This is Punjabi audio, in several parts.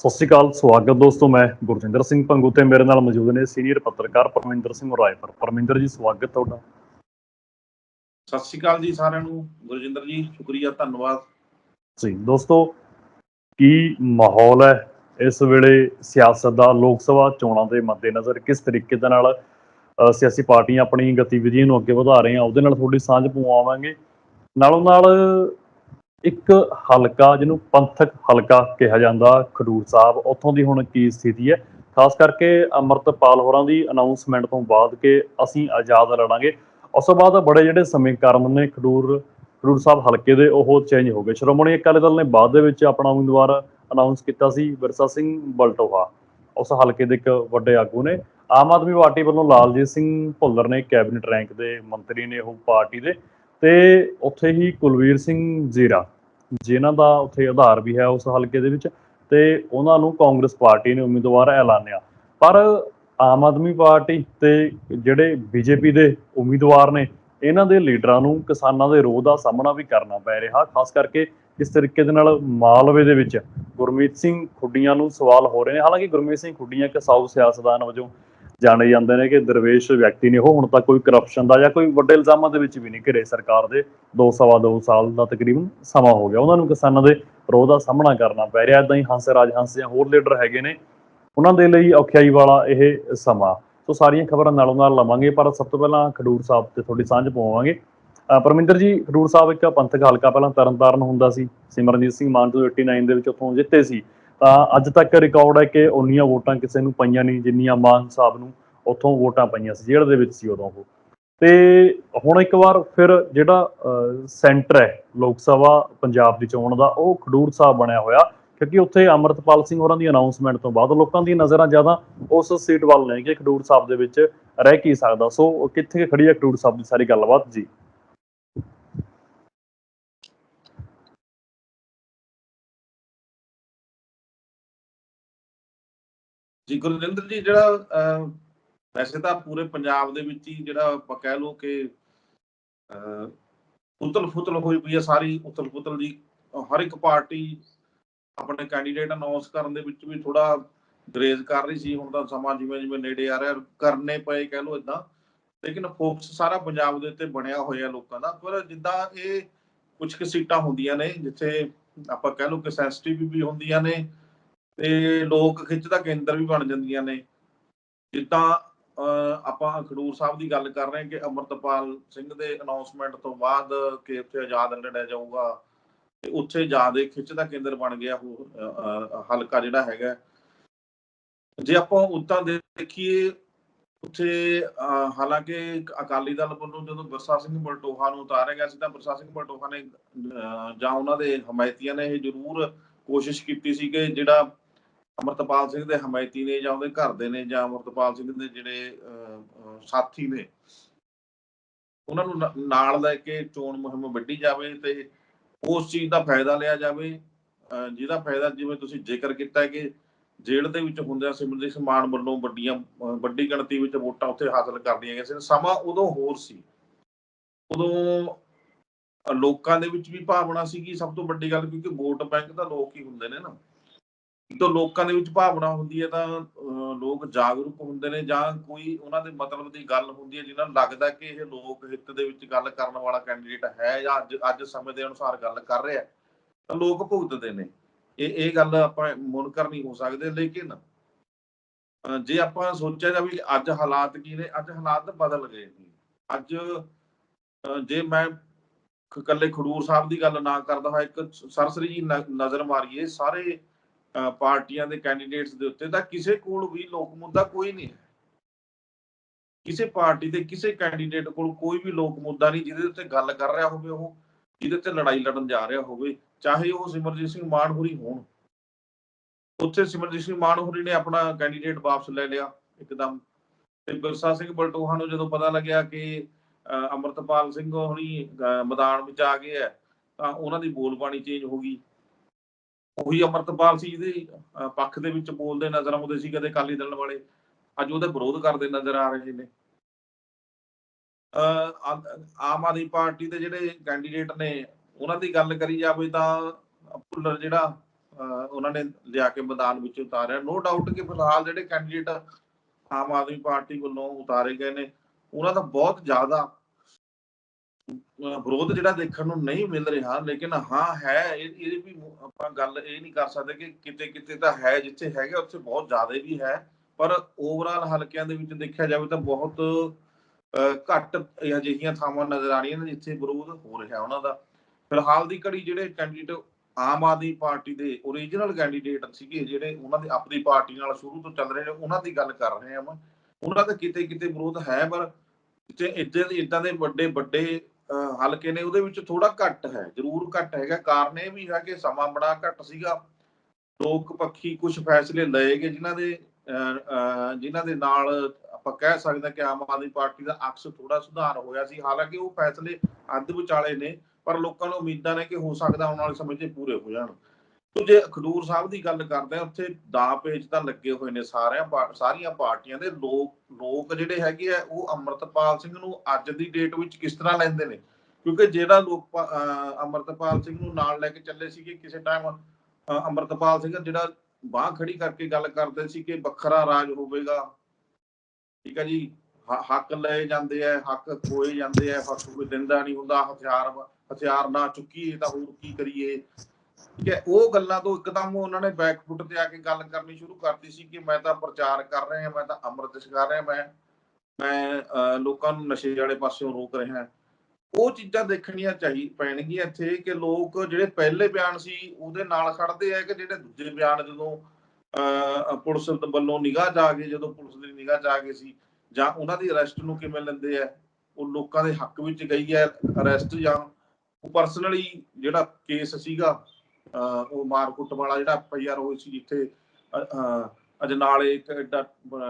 ਸਤਿ ਸ਼੍ਰੀ ਅਕਾਲ ਸਵਾਗਤ ਦੋਸਤੋ ਮੈਂ ਗੁਰਜਿੰਦਰ ਸਿੰਘ ਪੰਗੂ ਤੇ ਮੇਰੇ ਨਾਲ ਮੌਜੂਦ ਨੇ ਸੀਨੀਅਰ ਪੱਤਰਕਾਰ ਪਰਮਿੰਦਰ ਸਿੰਘ ਰਾਏਪੁਰ। ਪਰਮਿੰਦਰ ਜੀ ਸਵਾਗਤ ਤੁਹਾਡਾ। ਸਤਿ ਸ਼੍ਰੀ ਅਕਾਲ ਜੀ ਸਾਰਿਆਂ ਨੂੰ। ਗੁਰਜਿੰਦਰ ਜੀ ਸ਼ੁਕਰੀਆ ਧੰਨਵਾਦ। ਜੀ ਦੋਸਤੋ ਕੀ ਮਾਹੌਲ ਹੈ ਇਸ ਵੇਲੇ ਸਿਆਸਤ ਦਾ? ਲੋਕ ਸਭਾ ਚੋਣਾਂ ਦੇ ਮੱਦੇਨਜ਼ਰ ਕਿਸ ਤਰੀਕੇ ਦੇ ਨਾਲ ਸਿਆਸੀ ਪਾਰਟੀਆਂ ਆਪਣੀ ਗਤੀਵਿਧੀਆਂ ਨੂੰ ਅੱਗੇ ਵਧਾ ਰਹੀਆਂ? ਉਹਦੇ ਨਾਲ ਤੁਹਾਡੀ ਸਾਂਝ ਪਵਾਵਾਂਗੇ। ਨਾਲੋਂ ਨਾਲ ਇੱਕ ਹਲਕਾ ਜਿਹਨੂੰ ਪੰਥਕ ਹਲਕਾ ਕਿਹਾ ਜਾਂਦਾ, ਖਡੂਰ ਸਾਹਿਬ, ਉੱਥੋਂ ਦੀ ਹੁਣ ਕੀ ਸਥਿਤੀ ਹੈ? ਖਾਸ ਕਰਕੇ ਅਮਰਤਪਾਲ ਹੋਰਾਂ ਦੀ ਅਨਾਉਂਸਮੈਂਟ ਤੋਂ ਬਾਅਦ ਕਿ ਅਸੀਂ ਆਜ਼ਾਦ ਲੜਾਂਗੇ। ਉਸ ਤੋਂ ਬਾਅਦ ਬੜੇ ਜਿਹੜੇ ਸਮੀਕਰਨ ਨੇ ਖਡੂਰ ਖਡੂਰ ਸਾਹਿਬ ਹਲਕੇ ਦੇ, ਉਹ ਚੇਂਜ ਹੋ ਗਏ। ਸ਼੍ਰੋਮਣੀ ਅਕਾਲੀ ਦਲ ਨੇ ਬਾਅਦ ਦੇ ਵਿੱਚ ਆਪਣਾ ਉਮੀਦਵਾਰ ਅਨਾਉਂਸ ਕੀਤਾ ਸੀ, ਵਿਰਸਾ ਸਿੰਘ ਬਲਟੋਹਾ। ਉਸ ਹਲਕੇ ਦੇ ਇੱਕ ਵੱਡੇ ਆਗੂ ਨੇ। ਆਮ ਆਦਮੀ ਪਾਰਟੀ ਵੱਲੋਂ ਲਾਲਜੀਤ ਸਿੰਘ ਭੁੱਲਰ ਨੇ ਕੈਬਨਿਟ ਰੈਂਕ ਦੇ ਮੰਤਰੀ ਨੇ, ਉਹ ਪਾਰਟੀ ਦੇ। ਤੇ ਉੱਥੇ ਹੀ ਕੁਲਵੀਰ ਸਿੰਘ ਜ਼ੀਰਾ, ਜਿਨ੍ਹਾਂ ਦਾ ਉੱਥੇ ਆਧਾਰ ਵੀ ਹੈ ਉਸ ਹਲਕੇ ਦੇ ਵਿੱਚ ਤੇ ਉਹਨਾਂ ਨੂੰ ਕਾਂਗਰਸ ਪਾਰਟੀ ਨੇ ਉਮੀਦਵਾਰ ਐਲਾਨਿਆ। ਪਰ ਆਮ ਆਦਮੀ ਪਾਰਟੀ ਤੇ ਜਿਹੜੇ ਬੀਜੇਪੀ ਦੇ ਉਮੀਦਵਾਰ ਨੇ, ਇਹਨਾਂ ਦੇ ਲੀਡਰਾਂ ਨੂੰ ਕਿਸਾਨਾਂ ਦੇ ਰੋਹ ਦਾ ਸਾਹਮਣਾ ਵੀ ਕਰਨਾ ਪੈ ਰਿਹਾ, ਖਾਸ ਕਰਕੇ ਇਸ ਤਰੀਕੇ ਦੇ ਨਾਲ ਮਾਲਵੇ ਦੇ ਵਿੱਚ ਗੁਰਮੀਤ ਸਿੰਘ ਖੁੱਡੀਆਂ ਨੂੰ ਸਵਾਲ ਹੋ ਰਹੇ ਨੇ। ਹਾਲਾਂਕਿ ਗੁਰਮੀਤ ਸਿੰਘ ਖੁੱਡੀਆਂ ਇੱਕ ਸਾਊ ਸਿਆਸਤਦਾਨ ਵਜੋਂ ਜਾਣੇ ਜਾਂਦੇ ਨੇ ਕਿ ਦਰਵੇਸ਼ ਵਿਅਕਤੀ ਨੇ, ਉਹ ਹੁਣ ਤੱਕ ਕੋਈ ਕਰਪਸ਼ਨ ਦਾ ਜਾਂ ਕੋਈ ਵੱਡੇ ਇਲਜ਼ਾਮਾਂ ਦੇ ਵਿੱਚ ਵੀ ਨਹੀਂ ਘਿਰੇ ਸਰਕਾਰ ਦੇ। ਦੋ ਸਵਾ ਦੋ ਸਾਲ ਦਾ ਤਕਰੀਬਨ ਸਮਾਂ ਹੋ ਗਿਆ। ਉਹਨਾਂ ਨੂੰ ਕਿਸਾਨਾਂ ਦੇ ਰੋਹ ਦਾ ਸਾਹਮਣਾ ਕਰਨਾ ਪੈ ਰਿਹਾ। ਇਦਾਂ ਹੀ ਹੰਸ ਰਾਜ ਹੰਸ ਜਾਂ ਹੋਰ ਲੀਡਰ ਹੈਗੇ ਨੇ, ਉਹਨਾਂ ਦੇ ਲਈ ਔਖਿਆਈ ਵਾਲਾ ਇਹ ਸਮਾਂ। ਸੋ ਸਾਰੀਆਂ ਖਬਰਾਂ ਨਾਲੋਂ ਨਾਲ ਲਵਾਂਗੇ, ਪਰ ਸਭ ਤੋਂ ਪਹਿਲਾਂ ਖਡੂਰ ਸਾਹਿਬ ਤੇ ਤੁਹਾਡੀ ਸਾਂਝ ਪਾਵਾਂਗੇ ਪਰਮਿੰਦਰ ਜੀ, ਖਡੂਰ ਸਾਹਿਬ ਇੱਕ ਪੰਥਕ ਹਲਕਾ ਪਹਿਲਾਂ ਤਰਨਤਾਰਨ ਹੁੰਦਾ ਸੀ। ਸਿਮਰਨਜੀਤ ਸਿੰਘ ਮਾਨ 89 ਦੇ ਵਿੱਚ ਉੱਥੋਂ ਜਿੱਤੇ ਸੀ। ਤਾਂ ਅੱਜ ਤੱਕ ਰਿਕਾਰਡ ਹੈ ਕਿ ਉਨੀਆਂ ਵੋਟਾਂ ਕਿਸੇ ਨੂੰ ਪਈਆਂ ਨਹੀਂ, ਜਿੰਨੀਆਂ ਮਾਨ ਸਾਹਿਬ ਨੂੰ ਉੱਥੋਂ ਵੋਟਾਂ ਪਈਆਂ ਸੀ, ਜੇਲ੍ਹ ਦੇ ਵਿੱਚ ਸੀ ਉਦੋਂ ਉਹ। ਤੇ ਹੁਣ ਇੱਕ ਵਾਰ ਫਿਰ ਜਿਹੜਾ ਸੈਂਟਰ ਹੈ, ਲੋਕ ਸਭਾ ਪੰਜਾਬ ਦੀ ਚੋਣ ਦਾ, ਉਹ ਖਡੂਰ ਸਾਹਿਬ ਬਣਿਆ ਹੋਇਆ, ਕਿਉਂਕਿ ਉੱਥੇ ਅਮਰਤਪਾਲ ਸਿੰਘ ਹੋਰਾਂ ਦੀ ਅਨਾਉਂਸਮੈਂਟ ਤੋਂ ਬਾਅਦ ਲੋਕਾਂ ਦੀਆਂ ਨਜ਼ਰਾਂ ਜ਼ਿਆਦਾ ਉਸ ਸੀਟ ਵੱਲ ਨੇ ਕਿ ਖਡੂਰ ਸਾਹਿਬ ਦੇ ਵਿੱਚ ਰਹਿ ਕੀ ਸਕਦਾ। ਸੋ ਕਿੱਥੇ ਖੜੀ ਹੈ ਖਡੂਰ ਸਾਹਿਬ ਦੀ ਸਾਰੀ ਗੱਲਬਾਤ? ਜੀ। ਜੀ ਗੁਰਜਿੰਦਰ ਜੀ, ਜਿਹੜਾ ਵੈਸੇ ਤਾਂ ਪੂਰੇ ਪੰਜਾਬ ਦੇ ਵਿੱਚ ਹੀ ਜਿਹੜਾ ਆਪਾਂ ਕਹਿ ਲਓ ਕਿ ਉਤਲ ਫੁਤਲ ਹੋਈ ਪਈ ਹੈ ਸਾਰੀ ਉਤਲ ਫੁਤਲ ਦੀ ਹਰ ਇੱਕ ਪਾਰਟੀ ਆਪਣੇ ਕੈਂਡੀਡੇਟ ਅਨਾਉਂਸ ਕਰਨ ਦੇ ਵਿੱਚ ਵੀ ਥੋੜਾ ਗਰੇਜ਼ ਕਰ ਰਹੀ ਸੀ, ਹੁਣ ਤਾਂ ਸਮਾਂ ਜਿਵੇਂ ਜਿਵੇਂ ਨੇੜੇ ਆ ਰਿਹਾ, ਕਰਨੇ ਪਏ ਕਹਿ ਲਓ ਇਦਾਂ ਲੇਕਿਨ ਫੋਕਸ ਸਾਰਾ ਪੰਜਾਬ ਦੇ ਉੱਤੇ ਬਣਿਆ ਹੋਇਆ ਲੋਕਾਂ ਦਾ, ਪਰ ਜਿੱਦਾਂ ਇਹ ਕੁਝ ਕੁ ਸੀਟਾਂ ਹੁੰਦੀਆਂ ਨੇ, ਜਿੱਥੇ ਆਪਾਂ ਕਹਿ ਲੋ ਕਿ ਸੈਂਸਿਟਿਵ ਵੀ ਹੁੰਦੀਆਂ ਨੇ ਤੇ ਲੋਕ ਖਿੱਚ ਦਾ ਕੇਂਦਰ ਵੀ ਬਣ ਜਾਂਦੀਆਂ ਨੇ। ਜਿੱਦਾਂ ਅਹ, ਆਪਾਂ ਖਡੂਰ ਸਾਹਿਬ ਦੀ ਗੱਲ ਕਰ ਰਹੇ ਹਾਂ ਕਿ ਅਮਰਤਪਾਲ ਸਿੰਘ ਦੇ ਅਨਾਉਂਸਮੈਂਟ ਤੋਂ ਬਾਅਦ ਕਿ ਉੱਥੇ ਆਜ਼ਾਦ ਲੜਿਆ ਜਾਊਗਾ ਤੇ ਉੱਥੇ ਜ਼ਿਆਦਾ ਖਿੱਚ ਦਾ ਕੇਂਦਰ ਬਣ ਗਿਆ ਉਹ ਹਲਕਾ ਜਿਹੜਾ ਹੈਗਾ। ਜੇ ਆਪਾਂ ਉੱਤਾਂ ਦੇਖੀਏ ਉੱਥੇ ਅਹ, ਹਾਲਾਂਕਿ ਅਕਾਲੀ ਦਲ ਵੱਲੋਂ ਜਦੋਂ ਬਿਰਸਾ ਸਿੰਘ ਬਲਟੋਹਾ ਨੂੰ ਉਤਾਰਿਆ ਗਿਆ ਸੀ ਤਾਂ ਬਿਰਸਾ ਸਿੰਘ ਬਲਟੋਹਾ ਨੇ ਅਹ, ਜਾਂ ਉਹਨਾਂ ਦੇ ਹਮਾਇਤੀਆਂ ਨੇ ਇਹ ਜ਼ਰੂਰ ਕੋਸ਼ਿਸ਼ ਕੀਤੀ ਸੀ ਕਿ ਜਿਹੜਾ ਅਮਰਤਪਾਲ ਸਿੰਘ ਦੇ ਹਮਾਇਤੀ ਨੇ ਜਾਂ ਉਹਦੇ ਘਰ ਦੇ ਨੇ ਜਾਂ ਅਮਰਤਪਾਲ ਸਿੰਘ ਦੇ ਜਿਹੜੇ ਸਾਥੀ ਨੇ, ਉਹਨਾਂ ਨੂੰ ਨਾਲ ਲੈ ਕੇ ਚੋਣ ਮੁਹਿੰਮ ਵੱਢੀ ਜਾਵੇ ਤੇ ਉਸ ਚੀਜ਼ ਦਾ ਫਾਇਦਾ ਲਿਆ ਜਾਵੇ। ਜਿਹਦਾ ਫਾਇਦਾ ਜਿਵੇਂ ਤੁਸੀਂ ਜ਼ਿਕਰ ਕੀਤਾ ਕਿ ਜੇਲ੍ਹ ਦੇ ਵਿੱਚ ਹੁੰਦਿਆਂ ਸਿਮਰਜੀਤ ਸਿੰਘ ਮਾਨ ਵੱਲੋਂ ਵੱਡੀਆਂ ਵੱਡੀ ਗਿਣਤੀ ਵਿੱਚ ਵੋਟਾਂ ਉੱਥੇ ਹਾਸਲ ਕਰਦੀਆਂ ਗਈਆਂ ਸੀ ਸਮਾਂ ਉਦੋਂ ਹੋਰ ਸੀ। ਉਦੋਂ ਲੋਕਾਂ ਦੇ ਵਿੱਚ ਵੀ ਭਾਵਨਾ ਸੀਗੀ ਸਭ ਤੋਂ ਵੱਡੀ ਗੱਲ ਕਿਉਂਕਿ ਵੋਟ ਬੈਂਕ ਤਾਂ ਲੋਕ ਹੀ ਹੁੰਦੇ ਨੇ ਨਾ। ਜਦੋਂ ਲੋਕਾਂ ਦੇ ਵਿੱਚ ਭਾਵਨਾ ਹੁੰਦੀ ਹੈ ਤਾਂ ਲੋਕ ਜਾਗਰੂਕ ਹੁੰਦੇ ਨੇ ਜਾਂ ਕੋਈ ਉਹਨਾਂ ਦੇ ਮਤਲਬ ਦੀ ਗੱਲ ਹੁੰਦੀ ਹੈ ਜਿਨ੍ਹਾਂ ਨੂੰ ਲੱਗਦਾ ਕਿ ਇਹ ਲੋਕ ਹਿੱਤ ਦੇ ਵਿੱਚ ਗੱਲ ਕਰਨ ਵਾਲਾ ਕੈਂਡੀਡੇਟ ਹੈ ਜਾਂ ਅੱਜ ਅੱਜ ਸਮੇਂ ਦੇ ਅਨੁਸਾਰ ਗੱਲ ਕਰ ਰਿਹਾ ਤਾਂ ਲੋਕ ਭੁਗਤਦੇ ਨੇ। ਇਹ ਇਹ ਗੱਲ ਆਪਾਂ ਮੁਨਕਰ ਨਹੀਂ ਹੋ ਸਕਦੇ, ਲੇਕਿਨ ਜੇ ਆਪਾਂ ਸੋਚਿਆ ਜਾ ਵੀ ਅੱਜ ਹਾਲਾਤ ਕੀ ਨੇ, ਅੱਜ ਹਾਲਾਤ ਬਦਲ ਗਏ ਨੇ। ਅੱਜ ਜੇ ਮੈਂ ਖ- ਇਕੱਲੇ ਖਡੂਰ ਸਾਹਿਬ ਦੀ ਗੱਲ ਨਾ ਕਰਦਾ ਹਾਂ ਇੱਕ ਸਰਸਰੀ ਜੀ ਨਜ਼ਰ ਮਾਰੀਏ, ਸਾਰੇ ਪਾਰਟੀਆਂ ਦੇ ਕੈਂਡੀਡੇਟਸ ਦੇ ਉੱਤੇ ਤਾਂ ਕਿਸੇ ਕੋਲ ਵੀ ਲੋਕ ਮੁੱਦਾ ਕੋਈ ਨਹੀਂ ਹੈ। ਕਿਸੇ ਪਾਰਟੀ ਦੇ ਕਿਸੇ ਕੈਂਡੀਡੇਟ ਕੋਲ ਕੋਈ ਵੀ ਲੋਕ ਮੁੱਦਾ ਨਹੀਂ ਜਿਹਦੇ ਉੱਤੇ ਗੱਲ ਕਰ ਰਿਹਾ ਹੋਵੇ ਉਹ ਜਿਹਦੇ ਤੇ ਲੜਾਈ ਲੜਨ ਜਾ ਰਿਹਾ ਹੋਵੇ ਚਾਹੇ ਉਹ ਸਿਮਰਜੀਤ ਸਿੰਘ ਮਾਨਹੋਰੀ ਹੋਣ। ਉੱਥੇ ਸਿਮਰਜੀਤ ਸਿੰਘ ਮਾਨਹੋਰੀ ਨੇ ਆਪਣਾ ਕੈਂਡੀਡੇਟ ਵਾਪਸ ਲੈ ਲਿਆ ਇੱਕਦਮ। ਤੇ ਬਿਰਸਾ ਸਿੰਘ ਬਲਟੋਹਾ ਨੂੰ ਜਦੋਂ ਪਤਾ ਲੱਗਿਆ ਕਿ ਅਹ, ਅਮਰਤਪਾਲ ਸਿੰਘ ਹੋਣੀ ਮੈਦਾਨ ਵਿੱਚ ਆ ਗਏ ਹੈ ਤਾਂ ਉਹਨਾਂ ਦੀ ਬੋਲਬਾਣੀ ਚੇਂਜ ਹੋ ਗਈ। ਉਹੀ ਅਮਰਤਪਾਲ ਸੀ ਜਿਹਦੇ ਪੱਖ ਦੇ ਵਿੱਚ ਬੋਲਦੇ ਨਜ਼ਰ ਆਉਂਦੇ ਸੀ ਕਦੇ ਅਕਾਲੀ ਦਲ ਵਾਲੇ। ਅੱਜ ਉਹਦੇ ਵਿਰੋਧ ਕਰਦੇ ਨਜ਼ਰ ਆ ਰਹੇ ਨੇ। ਆਮ ਆਦਮੀ ਪਾਰਟੀ ਦੇ ਜਿਹੜੇ ਕੈਂਡੀਡੇਟ ਨੇ ਉਹਨਾਂ ਦੀ ਗੱਲ ਕਰੀ ਜਾਵੇ ਤਾਂ ਭੁੱਲਰ ਜਿਹੜਾ ਅਹ, ਉਹਨਾਂ ਨੇ ਲਿਆ ਕੇ ਮੈਦਾਨ ਵਿੱਚ ਉਤਾਰਿਆ। ਨੋ ਡਾਊਟ ਕਿ ਫਿਲਹਾਲ ਜਿਹੜੇ ਕੈਂਡੀਡੇਟ ਆਮ ਆਦਮੀ ਪਾਰਟੀ ਵੱਲੋਂ ਉਤਾਰੇ ਗਏ ਨੇ ਉਹਨਾਂ ਦਾ ਬਹੁਤ ਜ਼ਿਆਦਾ ਵਿਰੋਧ ਜਿਹੜਾ ਦੇਖਣ ਨੂੰ ਨਹੀਂ ਮਿਲ ਰਿਹਾ, ਲੇਕਿਨ ਹਾਂ ਹੈ, ਇਹ ਵੀ ਆਪਾਂ ਗੱਲ ਇਹ ਨਹੀਂ ਕਰ ਸਕਦੇ ਕਿ ਕਿਤੇ ਕਿਤੇ ਤਾਂ ਹੈ, ਜਿੱਥੇ ਹੈਗਾ ਉੱਥੇ ਬਹੁਤ ਜ਼ਿਆਦਾ ਵੀ ਹੈ, ਪਰ ਓਵਰਆਲ ਹਲਕਿਆਂ ਦੇ ਵਿੱਚ ਦੇਖਿਆ ਜਾਵੇ ਤਾਂ ਬਹੁਤ ਘੱਟ ਅਜਿਹੀਆਂ ਥਾਵਾਂ ਨਜ਼ਰ ਆ ਰਹੀਆਂ ਨੇ ਜਿੱਥੇ ਵਿਰੋਧ ਹੋ ਰਿਹਾ ਉਹਨਾਂ ਦਾ। ਫਿਲਹਾਲ ਦੀ ਘੜੀ ਜਿਹੜੇ ਕੈਂਡੀਡੇਟ ਆਮ ਆਦਮੀ ਪਾਰਟੀ ਦੇ ਓਰੀਜਨਲ ਕੈਂਡੀਡੇਟ ਸੀਗੇ, ਜਿਹੜੇ ਉਹਨਾਂ ਦੇ ਆਪਣੀ ਪਾਰਟੀ ਨਾਲ ਸ਼ੁਰੂ ਤੋਂ ਚੱਲ ਰਹੇ ਨੇ, ਉਹਨਾਂ ਦੀ ਗੱਲ ਕਰ ਰਹੇ ਹਾਂ ਉਹਨਾਂ ਦਾ ਕਿਤੇ ਕਿਤੇ ਵਿਰੋਧ ਹੈ, ਪਰ ਤੇ ਇਦਾਂ ਦੇ ਇਦਾਂ ਦੇ ਵੱਡੇ ਵੱਡੇ ਹਲਕੇ ਨੇ ਉਹਦੇ ਵਿੱਚ ਥੋੜਾ ਘੱਟ ਹੈ ਜ਼ਰੂਰ ਘੱਟ ਹੈਗਾ। ਕਾਰਨ ਇਹ ਵੀ ਹੈ ਕਿ ਸਮਾਂ ਬੜਾ ਘੱਟ ਸੀਗਾ। ਲੋਕ ਪੱਖੀ ਕੁਝ ਫੈਸਲੇ ਲਏ ਗਏ ਜਿਨ੍ਹਾਂ ਦੇ ਅਹ, ਅਹ, ਜਿਨ੍ਹਾਂ ਦੇ ਨਾਲ ਆਪਾਂ ਕਹਿ ਸਕਦੇ ਹਾਂ ਕਿ ਆਮ ਆਦਮੀ ਪਾਰਟੀ ਦਾ ਅਕਸ ਥੋੜਾ ਸੁਧਾਰ ਹੋਇਆ ਸੀ। ਹਾਲਾਂਕਿ ਉਹ ਫੈਸਲੇ ਅੱਧ ਵਿਚਾਲੇ ਨੇ ਪਰ ਲੋਕਾਂ ਨੂੰ ਉਮੀਦਾਂ ਨੇ ਕਿ ਹੋ ਸਕਦਾ ਆਉਣ ਵਾਲੇ ਸਮੇਂ 'ਚ ਪੂਰੇ ਹੋ ਜਾਣ। ਜੇ ਖਡੂਰ ਸਾਹਿਬ ਦੀ ਗੱਲ ਕਰਦੇ ਆ ਉੱਥੇ ਦਾ ਪੇਜ ਤਾਂ ਲੱਗੇ ਹੋਏ ਨੇ ਸਾਰਿਆਂ ਸਾਰੀਆਂ ਪਾਰਟੀਆਂ ਦੇ ਲੋਕ ਲੋਕ ਜਿਹੜੇ ਹੈਗੇ ਆ, ਉਹ ਅੰਮ੍ਰਿਤਪਾਲ ਸਿੰਘ ਨੂੰ ਅੱਜ ਦੀ ਡੇਟ ਵਿੱਚ ਕਿਸ ਤਰ੍ਹਾਂ ਲੈਂਦੇ ਨੇ? ਕਿਉਂਕਿ ਜਿਹੜਾ ਲੋਕ ਪਾ- ਅੰਮ੍ਰਿਤਪਾਲ ਸਿੰਘ ਨੂੰ ਨਾਲ ਲੈ ਕੇ ਚੱਲੇ ਸੀਗੇ ਕਿਸੇ ਟਾਈਮ ਅੰਮ੍ਰਿਤਪਾਲ ਸਿੰਘ ਜਿਹੜਾ ਬਾਹ ਖੜੀ ਕਰਕੇ ਗੱਲ ਕਰਦੇ ਸੀ ਕਿ ਵੱਖਰਾ ਰਾਜ ਹੋਵੇਗਾ। ਠੀਕ ਹੈ ਜੀ ਹੱਕ ਲਏ ਜਾਂਦੇ ਆ, ਹੱਕ ਖੋਏ ਜਾਂਦੇ ਆ, ਹੱਕ ਕੋਈ ਦਿੰਦਾ ਨਹੀਂ ਹੁੰਦਾ, ਹਥਿਆਰ ਹਥਿਆਰ ਨਾ ਚੁੱਕੀਏ ਤਾਂ ਹੋਰ ਕੀ ਕਰੀਏ? ਠੀਕ ਹੈ ਉਹ ਗੱਲਾਂ ਤੋਂ ਇੱਕਦਮ ਉਹਨਾਂ ਨੇ ਬੈਕਫੁੱਟ ਤੇ ਆ ਕੇ ਗੱਲ ਕਰਨੀ ਸ਼ੁਰੂ ਕਰਤੀ ਸੀ ਕਿ ਮੈਂ ਤਾਂ ਪ੍ਰਚਾਰ ਕਰ ਰਿਹਾ ਮੈਂ ਤਾਂ ਅੰਮ੍ਰਿਤ ਛਕਾ ਰਿਹਾ ਮੈਂ ਮੈਂ ਲੋਕਾਂ ਨੂੰ ਨਸ਼ੇ ਵਾਲੇ ਪਾਸਿਓਂ ਰੋਕ ਰਿਹਾ। ਉਹ ਚੀਜ਼ਾਂ ਦੇਖਣੀਆਂ ਚਾਹੀ ਪੈਣਗੀਆਂ ਇੱਥੇ ਕਿ ਲੋਕ ਜਿਹੜੇ ਪਹਿਲੇ ਬਿਆਨ ਸੀ ਉਹਦੇ ਨਾਲ ਖੜਦੇ ਆ ਕਿ ਜਿਹੜੇ ਦੂਜੇ ਬਿਆਨ ਜਦੋਂ ਅਹ, ਪੁਲਿਸ ਵੱਲੋਂ ਨਿਗਾਹ ਜਾ ਕੇ ਜਦੋਂ ਪੁਲਿਸ ਦੀ ਨਿਗਾਹ ਜਾ ਕੇ ਸੀ ਜਾਂ ਉਹਨਾਂ ਦੀ ਅਰੈਸਟ ਨੂੰ ਕਿਵੇਂ ਲੈਂਦੇ ਆ ਉਹ ਲੋਕਾਂ ਦੇ ਹੱਕ ਵਿੱਚ ਗਈ ਹੈ ਅਰੈਸਟ ਜਾਂ ਉਹ ਪਰਸਨਲੀ ਜਿਹੜਾ ਕੇਸ ਸੀਗਾ ਉਹ ਮਾਰਕੁੱਟ ਵਾਲਾ ਜਿਹੜਾ ਐਫਆਈਆਰ ਹੋਈ ਸੀ ਜਿੱਥੇ ਅਜਨਾਲੇ ਇੱਕ ਐਡਾ